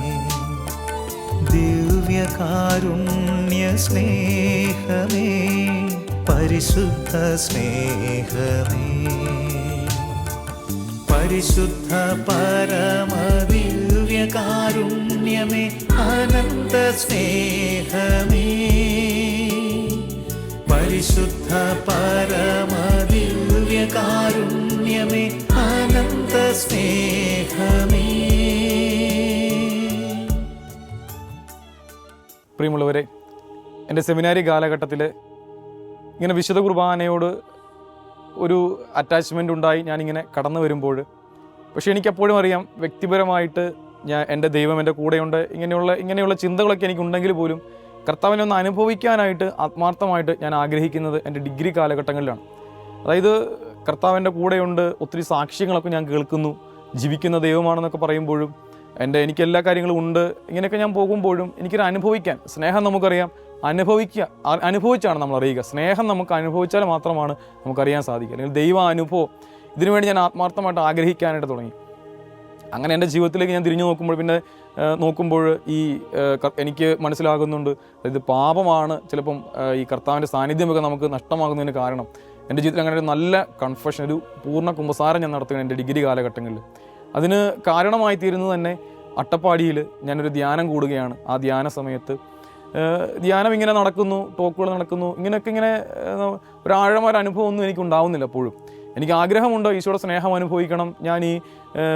ദിവ്യകാരുണ്യ സ്നേഹമേ പരിശുദ്ധ സ്നേഹമേ. പരിശുദ്ധ പരമദിവ്യകാരുണ്യമേ അനന്ത സ്നേഹമേ. പരിശുദ്ധ പരമദിവ്യകാരുണ്യമേ അനന്ത സ്നേഹമേ. പ്രിയമുള്ളവരെ എന്റെ സെമിനാരി കാലഘട്ടത്തിൽ ഇങ്ങനെ വിശുദ്ധ കുർബാനയോട് ഒരു അറ്റാച്ച്മെന്റ് ഉണ്ടായി ഞാനിങ്ങനെ കടന്നു വരുമ്പോൾ. പക്ഷേ എനിക്കപ്പോഴും അറിയാം വ്യക്തിപരമായിട്ട് ഞാൻ എന്റെ ദൈവം എന്റെ കൂടെയുണ്ട്. ഇങ്ങനെയുള്ള ഇങ്ങനെയുള്ള ചിന്തകളൊക്കെ എനിക്കുണ്ടെങ്കിൽ പോലും കർത്താവിനെ ഒന്ന് അനുഭവിക്കാനായിട്ട് ആത്മാർത്ഥമായിട്ട് ഞാൻ ആഗ്രഹിക്കുന്നത് എന്റെ ഡിഗ്രി കാലഘട്ടങ്ങളിലാണ്. അതായത് കർത്താവിന്റെ കൂടെയുണ്ട് ഒത്തിരി സാക്ഷ്യങ്ങളൊക്കെ ഞാൻ കേൾക്കുന്നു ജീവിക്കുന്ന ദൈവമാണെന്നൊക്കെ പറയുമ്പോഴും എന്റെ എനിക്ക് എല്ലാ കാര്യങ്ങളും ഉണ്ട്. ഇങ്ങനെയൊക്കെ ഞാൻ പോകുമ്പോഴും എനിക്കൊരു അനുഭവിക്കാൻ സ്നേഹം നമുക്കറിയാം. അനുഭവിക്കുക അനുഭവിച്ചാണ് നമ്മൾ അറിയുക. സ്നേഹം നമുക്ക് അനുഭവിച്ചാൽ മാത്രമാണ് നമുക്കറിയാൻ സാധിക്കുക. അല്ലെങ്കിൽ ദൈവ അനുഭവം ഇതിനുവേണ്ടി ഞാൻ ആത്മാർത്ഥമായിട്ട് ആഗ്രഹിക്കാനായിട്ട് തുടങ്ങി. അങ്ങനെ എന്റെ ജീവിതത്തിലേക്ക് ഞാൻ തിരിഞ്ഞു നോക്കുമ്പോൾ പിന്നെ നോക്കുമ്പോൾ ഈ എനിക്ക് മനസ്സിലാകുന്നുണ്ട്. അതായത് പാപമാണ് ചിലപ്പം ഈ കർത്താവിന്റെ സാന്നിധ്യമൊക്കെ നമുക്ക് നഷ്ടമാകുന്നതിന് കാരണം. എന്റെ ജീവിതത്തിൽ അങ്ങനെ ഒരു നല്ല കൺഫഷൻ ഒരു പൂർണ കുമ്പസാരം ഞാൻ നടത്തുകയാണ് എന്റെ ഡിഗ്രി കാലഘട്ടങ്ങളിൽ. അതിന് കാരണമായി തീരുന്നത് തന്നെ അട്ടപ്പാടിയിൽ ഞാനൊരു ധ്യാനം കൂടുകയാണ് ആ ധ്യാന സമയത്ത്. ധ്യാനം ഇങ്ങനെ നടക്കുന്നു ടോക്കുകൾ നടക്കുന്നു ഇങ്ങനെയൊക്കെ ഇങ്ങനെ ഒരു ആഴമായ അനുഭവം ഒന്നും എനിക്ക് ഉണ്ടാവുന്നില്ല എപ്പോഴും. എനിക്ക് ആഗ്രഹമുണ്ട് ഈശോയുടെ സ്നേഹം അനുഭവിക്കണം? ഞാൻ ഈ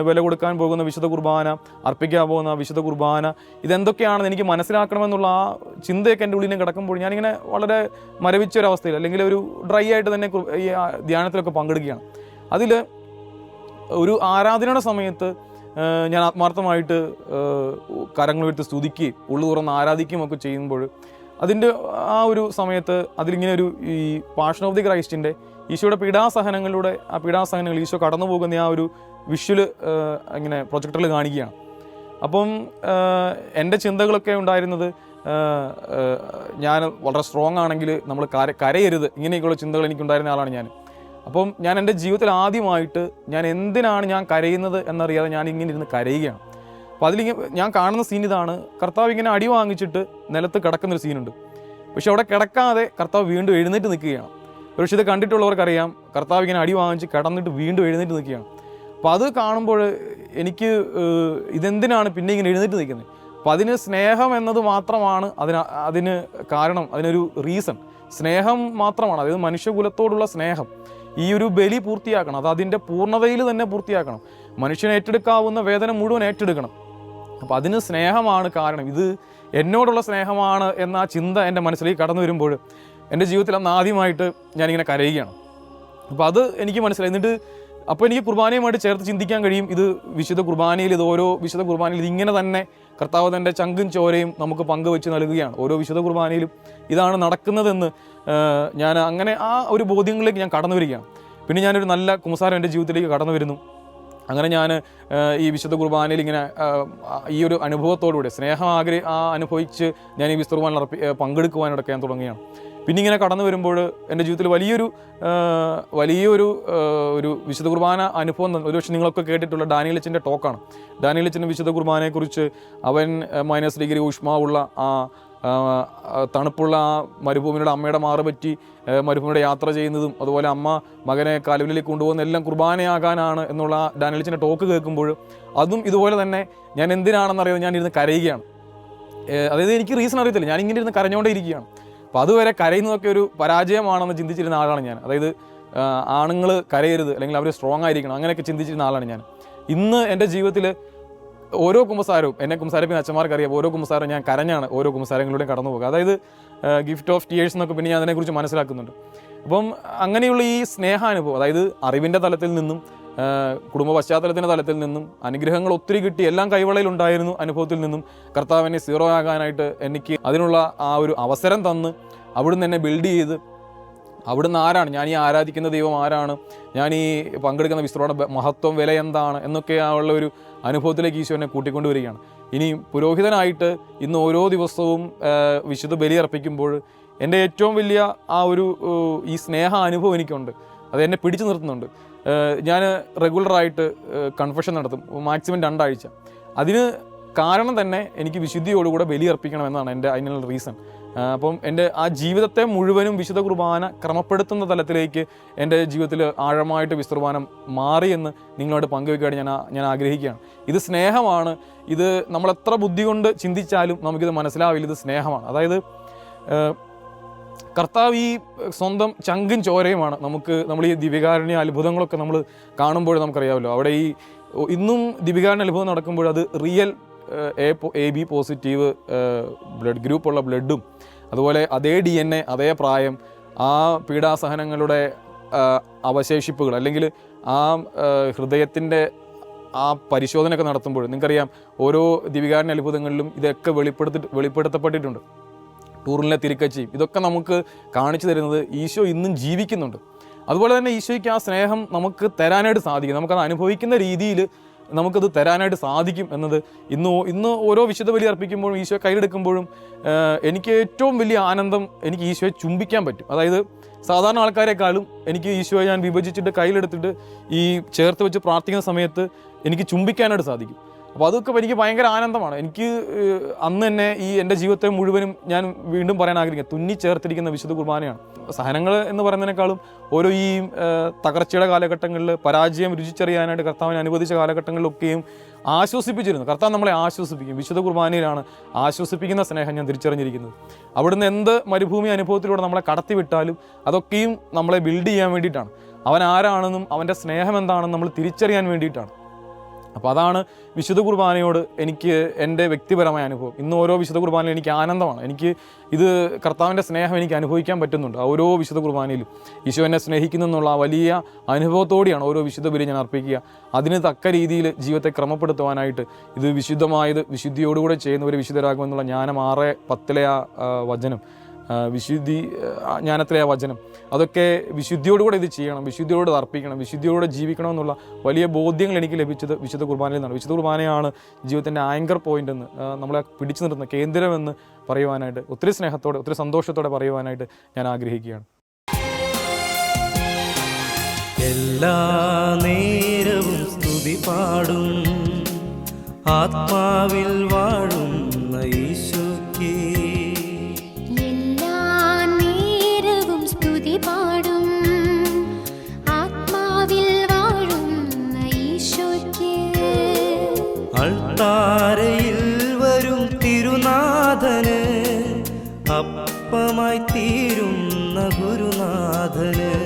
വില കൊടുക്കാൻ പോകുന്ന വിശുദ്ധ കുർബാന അർപ്പിക്കാൻ പോകുന്ന വിശുദ്ധ കുർബാന ഇതെന്തൊക്കെയാണെന്ന് എനിക്ക് മനസ്സിലാക്കണമെന്നുള്ള ആ ചിന്തയൊക്കെ എന്റെ ഉള്ളിൽ കിടക്കുമ്പോൾ ഞാനിങ്ങനെ വളരെ മരവിച്ച ഒരു അവസ്ഥയിൽ അല്ലെങ്കിൽ ഒരു ഡ്രൈ ആയിട്ട് തന്നെ ഈ ധ്യാനത്തിലൊക്കെ പങ്കെടുക്കുകയാണ്. അതിൽ ഒരു ആരാധനയുടെ സമയത്ത് ഞാൻ ആത്മാർത്ഥമായിട്ട് എടുത്ത് സ്തുതിക്കുകയും ഉള്ളു തുറന്ന് ആരാധിക്കുകയും ഒക്കെ ചെയ്യുമ്പോൾ അതിന്റെ ആ ഒരു സമയത്ത് അതിലിങ്ങനെ ഒരു ഈ പാഷൻ ഓഫ് ദി ക്രൈസ്റ്റിന്റെ ഈശോയുടെ പീഡാസഹനങ്ങളിലൂടെ ആ പീഡാസഹനങ്ങൾ ഈശോ കടന്നു പോകുന്ന ആ ഒരു വിഷ്വൽ ഇങ്ങനെ പ്രൊജക്ടറിൽ കാണിക്കുകയാണ്. അപ്പം എന്റെ ചിന്തകളൊക്കെ ഉണ്ടായിരുന്നത് ഞാൻ വളരെ സ്ട്രോങ് ആണെങ്കിൽ നമ്മൾ കര കരയരുത്. ഇങ്ങനെയൊക്കെയുള്ള ചിന്തകൾ എനിക്കുണ്ടായിരുന്ന ആളാണ് ഞാൻ. അപ്പം ഞാൻ എന്റെ ജീവിതത്തിൽ ആദ്യമായിട്ട് ഞാൻ എന്തിനാണ് ഞാൻ കരയുന്നത് എന്നറിയാതെ ഞാൻ ഇങ്ങനെ ഇരുന്ന് കരയുകയാണ്. അപ്പോൾ അതിലിങ്ങനെ ഞാൻ കാണുന്ന സീൻ ഇതാണ്. കർത്താവ് ഇങ്ങനെ അടി വാങ്ങിച്ചിട്ട് നിലത്ത് കിടക്കുന്നൊരു സീനുണ്ട് പക്ഷെ അവിടെ കിടക്കാതെ കർത്താവ് വീണ്ടും എഴുന്നേറ്റ് നിൽക്കുകയാണ്. പക്ഷേ ഇത് കണ്ടിട്ടുള്ളവർക്കറിയാം കർത്താവ് ഇങ്ങനെ അടി വാങ്ങിച്ച് കിടന്നിട്ട് വീണ്ടും എഴുന്നേറ്റ് നിൽക്കുകയാണ്. അപ്പോൾ അത് കാണുമ്പോൾ എനിക്ക് ഇതെന്തിനാണ് പിന്നെ ഇങ്ങനെ എഴുന്നേറ്റ് നിൽക്കുന്നത്? അപ്പം അതിന് സ്നേഹം എന്നത് മാത്രമാണ് അതിന് അതിന് കാരണം അതിനൊരു റീസൺ സ്നേഹം മാത്രമാണ് അതായത് മനുഷ്യകുലത്തോടുള്ള സ്നേഹം. ഈ ഒരു ബലി പൂർത്തിയാക്കണം. അത് അതിന്റെ പൂർണതയിൽ തന്നെ പൂർത്തിയാക്കണം. മനുഷ്യൻ ഏറ്റെടുക്കാവുന്ന വേദന മുഴുവൻ ഏറ്റെടുക്കണം. അപ്പോൾ അതിന് സ്നേഹമാണ് കാരണം. ഇത് എന്നോടുള്ള സ്നേഹമാണ് എന്ന ആ ചിന്ത എന്റെ മനസ്സിലേക്ക് കടന്നു വരുമ്പോൾ എന്റെ ജീവിതത്തിൽ അന്ന് ആദ്യമായിട്ട് ഞാനിങ്ങനെ കരയുകയാണ്. അപ്പോൾ അത് എനിക്ക് മനസ്സിലായി. എന്നിട്ട് അപ്പോൾ എനിക്ക് കുർബാനയുമായിട്ട് ചേർത്ത് ചിന്തിക്കാൻ കഴിയും. ഇത് വിശുദ്ധ കുർബാനയിൽ ഇത് ഓരോ വിശുദ്ധ കുർബാനയിൽ ഇത് ഇങ്ങനെ തന്നെ കർത്താവ് തന്റെ ചങ്കും ചോരയും നമുക്ക് പങ്കുവെച്ച് നൽകുകയാണ്. ഓരോ വിശുദ്ധ കുർബാനയിലും ഇതാണ് നടക്കുന്നതെന്ന് ഞാൻ അങ്ങനെ ആ ഒരു ബോധ്യങ്ങളിലേക്ക് ഞാൻ കടന്നു വരികയാണ്. പിന്നെ ഞാനൊരു നല്ല കുമ്പസാരം എന്റെ ജീവിതത്തിലേക്ക് കടന്നു വരുന്നു. അങ്ങനെ ഞാൻ ഈ വിശുദ്ധ കുർബാനയിൽ ഇങ്ങനെ ഈ ഒരു അനുഭവത്തോടുകൂടി സ്നേഹം ആഗ്രഹി ആ അനുഭവിച്ച് ഞാൻ ഈ വിശുദ്ധ കുർബാന അർപ്പി പങ്കെടുക്കുവാനോടൊക്കെ ഞാൻ തുടങ്ങുകയാണ്. പിന്നെ ഇങ്ങനെ കടന്നു വരുമ്പോൾ എന്റെ ജീവിതത്തിൽ വലിയൊരു വലിയൊരു ഒരു വിശുദ്ധ കുർബാന അനുഭവം ഒരുപക്ഷെ നിങ്ങളൊക്കെ കേട്ടിട്ടുള്ള ഡാനിയലച്ചന്റെ ടോക്കാണ്. ഡാനിയലച്ചന്റെ വിശുദ്ധ കുർബാനയെക്കുറിച്ച് അവൻ മൈനസ് ഡിഗ്രി ഊഷ്മാവുള്ള ആ, തണുപ്പുള്ള ആ മരുഭൂമിയുടെ അമ്മയുടെ മാറ് പറ്റി മരുഭൂമിയുടെ യാത്ര ചെയ്യുന്നതും അതുപോലെ അമ്മ മകനെ കാലുവിലേക്ക് കൊണ്ടുപോകുന്ന എല്ലാം കുർബാനയാകാനാണ് എന്നുള്ള ഡാനിയൽസിന്റെ ടോക്ക് കേൾക്കുമ്പോൾ അതും ഇതുപോലെ തന്നെ ഞാൻ എന്തിനാണെന്നറിയാതെ ഞാൻ ഇരുന്ന് കരയുകയാണ് അതായത് എനിക്ക് റീസൺ അറിയത്തില്ല. ഞാൻ ഇങ്ങനെ ഇരുന്ന് കരഞ്ഞുകൊണ്ടേ ഇരിക്കുകയാണ് അപ്പോൾ അതുവരെ കരയുന്നതൊക്കെ ഒരു പരാജയമാണെന്ന് ചിന്തിച്ചിരുന്ന ആളാണ് ഞാൻ. അതായത് ആണുങ്ങൾ കരയരുത് അല്ലെങ്കിൽ അവർ സ്ട്രോങ് ആയിരിക്കണം അങ്ങനെയൊക്കെ ചിന്തിച്ചിരുന്ന ആളാണ് ഞാൻ. ഇന്ന് എന്റെ ജീവിതത്തിൽ ഓരോ കുമ്പസാരവും എന്നെ കുമ്പസാരിപ്പിക്കുന്ന അച്ഛന്മാർക്ക് അറിയാം ഓരോ കുമ്പസാരവും ഞാൻ കരഞ്ഞാണ് ഓരോ കുമ്പസാരങ്ങളിലൂടെയും കടന്നു പോകുക. അതായത് ഗിഫ്റ്റ് ഓഫ് ടിയേഴ്സ് എന്നൊക്കെ പിന്നെ ഞാൻ അതിനെക്കുറിച്ച് മനസ്സിലാക്കുന്നുണ്ട്. അപ്പം അങ്ങനെയുള്ള ഈ സ്നേഹാനുഭവം അതായത് അറിവിന്റെ തലത്തിൽ നിന്നും കുടുംബ പശ്ചാത്തലത്തിന്റെ തലത്തിൽ നിന്നും അനുഗ്രഹങ്ങൾ ഒത്തിരി കിട്ടി എല്ലാം കൈവളയിലുണ്ടായിരുന്നു അനുഭവത്തിൽ നിന്നും കർത്താവിനെ സീറോ ആകാനായിട്ട് എനിക്ക് അതിനുള്ള ആ ഒരു അവസരം തന്ന് അവിടുന്ന് എന്നെ ബിൽഡ് ചെയ്ത് അവിടുന്ന് ആരാണ്? ഞാൻ ഈ ആരാധിക്കുന്ന ദൈവം ആരാണ്? ഞാൻ ഈ പങ്കെടുക്കുന്ന വിസ്തൃത മഹത്വം വില എന്താണ്? എന്നൊക്കെ ഉള്ള ഒരു അനുഭവത്തിലേക്ക് ഈശോനെ കൂട്ടിക്കൊണ്ടുവരികയാണ്. ഇനി പുരോഹിതനായിട്ട് ഇന്ന് ഓരോ ദിവസവും വിശുദ്ധ ബലി അർപ്പിക്കുമ്പോൾ എന്റെ ഏറ്റവും വലിയ ആ ഒരു ഈ സ്നേഹ അനുഭവം എനിക്കുണ്ട്. അത് എന്നെ പിടിച്ചു നിർത്തുന്നുണ്ട്. ഞാൻ റെഗുലറായിട്ട് കൺഫെഷൻ നടത്തും. മാക്സിമം രണ്ടാഴ്ച. അതിന് കാരണം തന്നെ എനിക്ക് വിശുദ്ധിയോടുകൂടെ ബലി അർപ്പിക്കണം എന്നാണ് എന്റെ അതിനുള്ള റീസൺ അപ്പം എന്റെ ആ ജീവിതത്തെ മുഴുവനും വിശുദ്ധ കുർബാന ക്രമപ്പെടുത്തുന്ന തലത്തിലേക്ക് എന്റെ ജീവിതത്തിൽ ആഴമായിട്ട് വിശുദ്ധ മാറിയെന്ന് നിങ്ങളോട് പങ്കുവെക്കുകയാണ് ഞാൻ ഞാൻ ആഗ്രഹിക്കുകയാണ്. ഇത് സ്നേഹമാണ്. ഇത് നമ്മൾ എത്ര ബുദ്ധി കൊണ്ട് ചിന്തിച്ചാലും നമുക്കിത് മനസ്സിലാവില്ല. ഇത് സ്നേഹമാണ്. അതായത് കർത്താവ് ഈ സ്വന്തം ചങ്കും ചോരയുമാണ്. നമുക്ക് നമ്മൾ ഈ ദിവികാരുണ്യ അത്ഭുതങ്ങളൊക്കെ നമ്മൾ കാണുമ്പോൾ നമുക്കറിയാമല്ലോ. അവിടെ ഈ ഇന്നും ദിവികാരുണ്യ അത്ഭുതം നടക്കുമ്പോൾ അത് real A A B positive blood ഗ്രൂപ്പുള്ള ബ്ലഡും അതുപോലെ അതേ ഡി എൻ എ അതേ പ്രായം ആ പീഡാസഹനങ്ങളുടെ അവശേഷിപ്പുകൾ അല്ലെങ്കിൽ ആ ഹൃദയത്തിന്റെ ആ പരിശോധനയൊക്കെ നടത്തുമ്പോൾ നിങ്ങൾക്കറിയാം ഓരോ ദിവികാരൻ അത്ഭുതങ്ങളിലും ഇതൊക്കെ വെളിപ്പെടുത്തി വെളിപ്പെടുത്തപ്പെട്ടിട്ടുണ്ട്. ടൂറിലെ തിരുക്കച്ചിയും ഇതൊക്കെ നമുക്ക് കാണിച്ചു തരുന്നത് ഈശോ ഇന്നും ജീവിക്കുന്നുണ്ട്. അതുപോലെ തന്നെ ഈശോയ്ക്ക് ആ സ്നേഹം നമുക്ക് തരാനായിട്ട് സാധിക്കും. നമുക്കത് അനുഭവിക്കുന്ന രീതിയിൽ നമുക്കത് തരാനായിട്ട് സാധിക്കും എന്നത് ഇന്ന് ഇന്ന് ഓരോ വിശുദ്ധ ബലി അർപ്പിക്കുമ്പോഴും ഈശോയെ കയ്യിലെടുക്കുമ്പോഴും എനിക്ക് ഏറ്റവും വലിയ ആനന്ദം എനിക്ക് ഈശോയെ ചുംബിക്കാൻ പറ്റും. അതായത് സാധാരണ ആൾക്കാരെക്കാളും എനിക്ക് ഈശോയെ ഞാൻ വിഭജിച്ചിട്ട് കയ്യിലെടുത്തിട്ട് ഈ ചേർത്ത് വെച്ച് പ്രാർത്ഥിക്കുന്ന സമയത്ത് എനിക്ക് ചുംബിക്കാനായിട്ട് സാധിക്കും. അപ്പോൾ അതൊക്കെ എനിക്ക് ഭയങ്കര ആനന്ദമാണ്. എനിക്ക് അന്ന് തന്നെ ഈ എന്റെ ജീവിതത്തെ മുഴുവനും ഞാൻ വീണ്ടും പറയാൻ ആഗ്രഹിക്കുക തുന്നി ചേർത്തിരിക്കുന്ന വിശുദ്ധ കുർബാനയാണ്. സഹനങ്ങൾ എന്ന് പറയുന്നതിനേക്കാളും ഓരോ ഈ തകർച്ചയുടെ കാലഘട്ടങ്ങളിൽ പരാജയം രുചിച്ചറിയാനായിട്ട് കർത്താവിനെ അനുവദിച്ച കാലഘട്ടങ്ങളിലൊക്കെയും ആശ്വസിപ്പിച്ചിരുന്നു. കർത്താവ് നമ്മളെ ആശ്വസിപ്പിക്കും. വിശുദ്ധ കുർബാനയിലാണ് ആശ്വസിപ്പിക്കുന്ന സ്നേഹം ഞാൻ തിരിച്ചറിഞ്ഞിരിക്കുന്നത്. അവിടുന്ന് എന്ത് മരുഭൂമി അനുഭവത്തിലൂടെ നമ്മളെ കടത്തിവിട്ടാലും അതൊക്കെയും നമ്മളെ ബിൽഡ് ചെയ്യാൻ വേണ്ടിയിട്ടാണ്. അവൻ ആരാണെന്നും അവന്റെ സ്നേഹം എന്താണെന്നും നമ്മൾ തിരിച്ചറിയാൻ വേണ്ടിയിട്ടാണ്. അപ്പോൾ അതാണ് വിശുദ്ധ കുർബാനയോട് എനിക്ക് എന്റെ വ്യക്തിപരമായ അനുഭവം. ഇന്ന് ഓരോ വിശുദ്ധ കുർബാനയിലും എനിക്ക് ആനന്ദമാണ്. എനിക്ക് ഇത് കർത്താവിന്റെ സ്നേഹം എനിക്ക് അനുഭവിക്കാൻ പറ്റുന്നുണ്ട്. ഓരോ വിശുദ്ധ കുർബാനയിലും ഈശോ എന്നെ ആ വലിയ അനുഭവത്തോടെയാണ് ഓരോ വിശുദ്ധ ബലി ഞാൻ അർപ്പിക്കുക. അതിന് തക്ക രീതിയിൽ ജീവിതത്തെ ക്രമപ്പെടുത്തുവാനായിട്ട് ഇത് വിശുദ്ധമായത് വിശുദ്ധിയോടുകൂടെ ചെയ്യുന്നവർ വിശുദ്ധരാകുമെന്നുള്ള ജ്ഞാനം ആറ് പത്തിലെ ആ വചനം. വിശുദ്ധി ജ്ഞാനത്തിലെ വചനം. അതൊക്കെ വിശുദ്ധിയോടുകൂടെ ഇത് ചെയ്യണം വിശുദ്ധിയോട് അർപ്പിക്കണം വിശുദ്ധിയോടെ ജീവിക്കണം എന്നുള്ള വലിയ ബോധ്യങ്ങൾ എനിക്ക് ലഭിച്ചത് വിശുദ്ധ കുർബാനയിൽ നിന്നാണ്. വിശുദ്ധ കുർബാനയാണ് ജീവിതത്തിന്റെ ആങ്കർ പോയിന്റ് എന്ന് നമ്മളെ പിടിച്ചു നിർത്തുന്ന കേന്ദ്രമെന്ന് പറയുവാനായിട്ട് ഒത്തിരി സ്നേഹത്തോടെ ഒത്തിരി സന്തോഷത്തോടെ പറയുവാനായിട്ട് ഞാൻ ആഗ്രഹിക്കുകയാണ്. എല്ലാ നേരവും സ്തുതി പാടും. ആത്മാവിൽ വാഴുന്ന അൾത്താരയിൽ വരും തിരുനാഥന് അപ്പമായി തീരുന്ന ഗുരുനാഥന്.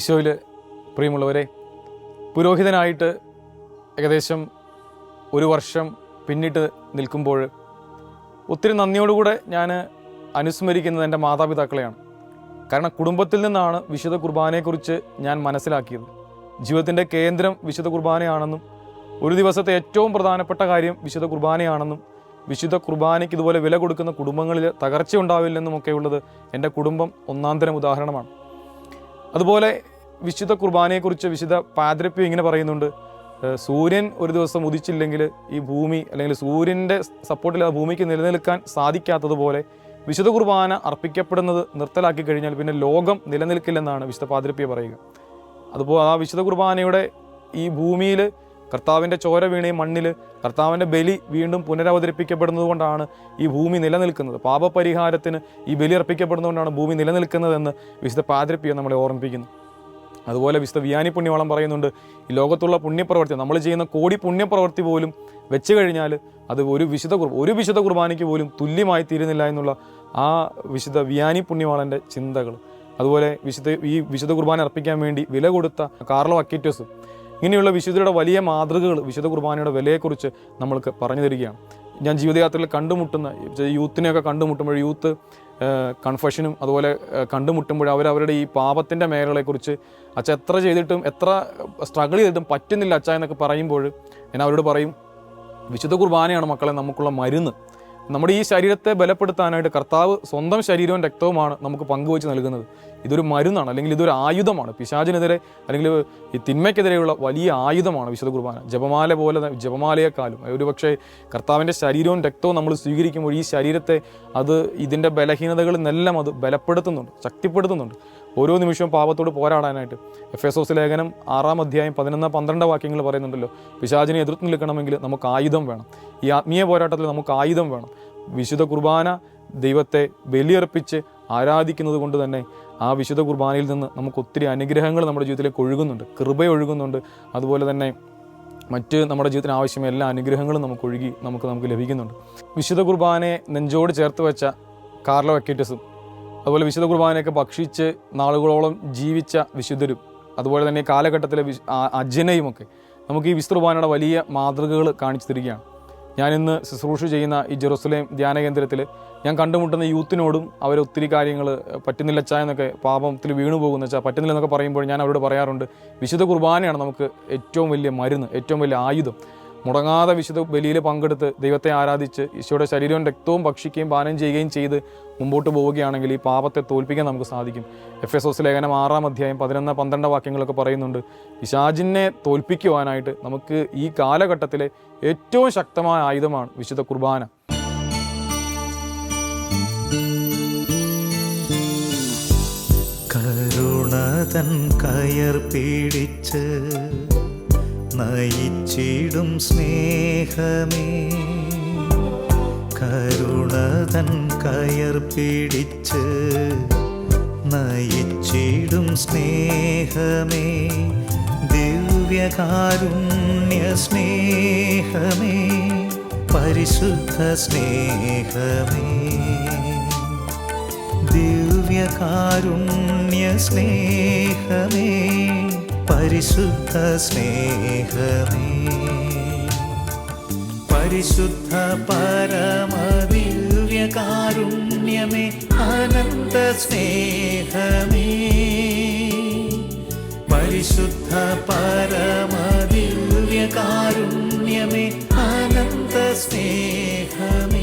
ഈശോയിൽ പ്രിയമുള്ളവരെ പുരോഹിതനായിട്ട് ഏകദേശം ഒരു വർഷം പിന്നിട്ട് നിൽക്കുമ്പോൾ ഒത്തിരി നന്ദിയോടുകൂടെ ഞാൻ അനുസ്മരിക്കുന്നത് എന്റെ മാതാപിതാക്കളെയാണ്. കാരണം കുടുംബത്തിൽ നിന്നാണ് വിശുദ്ധ കുർബാനയെക്കുറിച്ച് ഞാൻ മനസ്സിലാക്കിയത്. ജീവിതത്തിന്റെ കേന്ദ്രം വിശുദ്ധ കുർബാനയാണെന്നും ഒരു ദിവസത്തെ ഏറ്റവും പ്രധാനപ്പെട്ട കാര്യം വിശുദ്ധ കുർബാനയാണെന്നും വിശുദ്ധ കുർബാനയ്ക്ക് ഇതുപോലെ വില കൊടുക്കുന്ന കുടുംബങ്ങളിൽ തകർച്ച ഉണ്ടാവില്ലെന്നും ഒക്കെ ഉള്ളത് എന്റെ കുടുംബം ഒന്നാന്തരം ഉദാഹരണമാണ്. അതുപോലെ വിശുദ്ധ കുർബാനയെക്കുറിച്ച് വിശുദ്ധ പാദ്രപ്യം ഇങ്ങനെ പറയുന്നുണ്ട് സൂര്യൻ ഒരു ദിവസം ഉദിച്ചില്ലെങ്കിൽ ഈ ഭൂമി അല്ലെങ്കിൽ സൂര്യന്റെ സപ്പോർട്ടിൽ ആ ഭൂമിക്ക് നിലനിൽക്കാൻ സാധിക്കാത്തതുപോലെ വിശുദ്ധ കുർബാന അർപ്പിക്കപ്പെടുന്നത് നിർത്തലാക്കി കഴിഞ്ഞാൽ പിന്നെ ലോകം നിലനിൽക്കില്ലെന്നാണ് വിശുദ്ധ പാതിരപ്പ്യ പറയുക. അതുപോലെ ആ വിശുദ്ധ കുർബാനയുടെ ഈ ഭൂമിയിൽ കർത്താവിന്റെ ചോര വീണ മണ്ണിൽ കർത്താവിന്റെ ബലി വീണ്ടും പുനരവതരിപ്പിക്കപ്പെടുന്നതുകൊണ്ടാണ് ഈ ഭൂമി നിലനിൽക്കുന്നത്. പാപപരിഹാരത്തിന് ഈ ബലി അർപ്പിക്കപ്പെടുന്നതുകൊണ്ടാണ് ഭൂമി നിലനിൽക്കുന്നതെന്ന് വിശുദ്ധ പാതിരപ്പിയെ നമ്മളെ ഓർമ്മിപ്പിക്കുന്നു. അതുപോലെ വിശുദ്ധ വിയാനി പുണ്യവളം പറയുന്നുണ്ട് ഈ ലോകത്തുള്ള പുണ്യപ്രവർത്തി നമ്മൾ ചെയ്യുന്ന കോടി പുണ്യപ്രവർത്തി പോലും വെച്ച് കഴിഞ്ഞാൽ അത് ഒരു വിശുദ്ധ കുർബ ഒരു വിശുദ്ധ കുർബാനയ്ക്ക് പോലും തുല്യമായി തീരുന്നില്ല എന്നുള്ള ആ വിശുദ്ധ വിയാനി പുണ്യവാളന്റെ ചിന്തകൾ. അതുപോലെ വിശുദ്ധ ഈ വിശുദ്ധ കുർബാന അർപ്പിക്കാൻ വേണ്ടി വില കൊടുത്ത കാർലോ അക്കിറ്റോസും ഇങ്ങനെയുള്ള വിശുദ്ധരുടെ വലിയ മാതൃകകൾ വിശുദ്ധ കുർബാനയുടെ വിലയെക്കുറിച്ച് നമ്മൾക്ക് പറഞ്ഞു തരികയാണ്. ഞാൻ ജീവിതയാത്രയിൽ കണ്ടുമുട്ടുന്ന യൂത്തിനെയൊക്കെ കണ്ടുമുട്ടുമ്പോൾ യൂത്ത് കൺഫഷനും അതുപോലെ കണ്ടുമുട്ടുമ്പോൾ അവർ അവരുടെ ഈ പാപത്തിന്റെ മേഖലകളെക്കുറിച്ച് അച്ഛ എത്ര ചെയ്തിട്ടും എത്ര സ്ട്രഗിൾ ചെയ്തിട്ടും പറ്റുന്നില്ല അച്ഛ എന്നൊക്കെ പറയുമ്പോൾ ഞാൻ അവരോട് പറയും വിശുദ്ധ കുർബാനയാണ് മക്കളെ നമുക്കുള്ള മരുന്ന്. നമ്മുടെ ഈ ശരീരത്തെ ബലപ്പെടുത്താനായിട്ട് കർത്താവ് സ്വന്തം ശരീരവും രക്തവുമാണ് നമുക്ക് പങ്കുവച്ച് നൽകുന്നത്. ഇതൊരു മരുന്നാണ് അല്ലെങ്കിൽ ഇതൊരു ആയുധമാണ്. പിശാചിനെതിരെ അല്ലെങ്കിൽ ഈ തിന്മയ്ക്കെതിരെയുള്ള വലിയ ആയുധമാണ് വിശുദ്ധ കുർബാന. ജപമാല പോലെ ജപമാലയെക്കാളും. ഒരു പക്ഷേ കർത്താവിന്റെ ശരീരവും രക്തവും നമ്മൾ സ്വീകരിക്കുമ്പോൾ ഈ ശരീരത്തെ അത് ഇതിന്റെ ബലഹീനതകളിൽ നിന്നെല്ലാം അത് ബലപ്പെടുത്തുന്നുണ്ട് ശക്തിപ്പെടുത്തുന്നുണ്ട്. ഓരോ നിമിഷവും പാപത്തോട് പോരാടാനായിട്ട്. എഫ് എസ് ഓസ് ലേഖനം ആറാം അധ്യായം പതിനൊന്ന് പന്ത്രണ്ട് വാക്യങ്ങൾ പറയുന്നുണ്ടല്ലോ. പിശാചിനെ എതിർത്ത് നിൽക്കണമെങ്കിൽ നമുക്ക് ആയുധം വേണം. ഈ ആത്മീയ പോരാട്ടത്തിൽ നമുക്ക് ആയുധം വേണം. വിശുദ്ധ കുർബാന ദൈവത്തെ ബലിയർപ്പിച്ച് ആരാധിക്കുന്നത് കൊണ്ട് തന്നെ ആ വിശുദ്ധ കുർബാനയിൽ നിന്ന് നമുക്ക് ഒത്തിരി അനുഗ്രഹങ്ങൾ നമ്മുടെ ജീവിതത്തിലേക്ക് ഒഴുകുന്നുണ്ട്. കൃപ ഒഴുകുന്നുണ്ട്. അതുപോലെ തന്നെ മറ്റ് നമ്മുടെ ജീവിതത്തിന് ആവശ്യമായ എല്ലാ അനുഗ്രഹങ്ങളും നമുക്ക് ഒഴുകി നമുക്ക് നമുക്ക് ലഭിക്കുന്നുണ്ട്. വിശുദ്ധ കുർബാനയെ നെഞ്ചോട് ചേർത്ത് വെച്ച കാർലോ വെക്കേറ്റസും അതുപോലെ വിശുദ്ധ കുർബാനയൊക്കെ ഭക്ഷിച്ച് നാളുകളോളം ജീവിച്ച വിശുദ്ധരും അതുപോലെ തന്നെ കാലഘട്ടത്തിലെ വിശ് അജനയുമൊക്കെ നമുക്ക് ഈ വിശുദ്ധ കുർബാനയുടെ വലിയ മാതൃകകൾ കാണിച്ചു തരികയാണ്. ഞാനിന്ന് ശുശ്രൂഷ ചെയ്യുന്ന ഈ ജെറുസലേം ധ്യാന കേന്ദ്രത്തിൽ ഞാൻ കണ്ടുമുട്ടുന്ന യൂത്തിനോടും അവർ ഒത്തിരി കാര്യങ്ങൾ പറ്റുന്നില്ല ചാ എന്നൊക്കെ പാപത്തിൽ വീണു പോകുന്ന ചാ പറ്റുന്നില്ല എന്നൊക്കെ പറയുമ്പോൾ ഞാൻ അവരോട് പറയാറുണ്ട് വിശുദ്ധ കുർബാനയാണ് നമുക്ക് ഏറ്റവും വലിയ മരുന്ന് ഏറ്റവും വലിയ ആയുധം. മുടങ്ങാതെ വിശുദ്ധ ബലിയിൽ പങ്കെടുത്ത് ദൈവത്തെ ആരാധിച്ച് ഈശോയുടെ ശരീരവും രക്തവും ഭക്ഷിക്കുകയും പാനം ചെയ്യുകയും ചെയ്ത് മുമ്പോട്ട് പോവുകയാണെങ്കിൽ ഈ പാപത്തെ തോൽപ്പിക്കാൻ നമുക്ക് സാധിക്കും. എഫ് എസ് എസ് ലേഖനം ആറാം അധ്യായം പതിനൊന്ന് പന്ത്രണ്ട് വാക്യങ്ങളൊക്കെ പറയുന്നുണ്ട്. പിശാചിനെ തോൽപ്പിക്കുവാനായിട്ട് നമുക്ക് ഈ കാലഘട്ടത്തിലെ ഏറ്റവും ശക്തമായ ആയുധമാണ് വിശുദ്ധ കുർബാന. കരുണതൻ കയർ പിടിച്ച് നയിച്ചിടും സ്നേഹമേ. കരുണതൻ കയർ പിടിച്ച് നയിച്ചിടും സ്നേഹമേ ദിവ്യകാരുണ്യ സ്നേഹമേ പരിശുദ്ധ സ്നേഹമേ. ദിവ്യകാരുണ്യ സ്നേഹമേ പരിശുദ്ധ സ്നേഹമേ. പരിശുദ്ധ പരമദിവ്യകാരുണ്യമേ അനന്ത സ്നേഹമേ. പരിശുദ്ധ പരമദിവ്യകാരുണ്യമേ അനന്ത സ്നേഹമേ.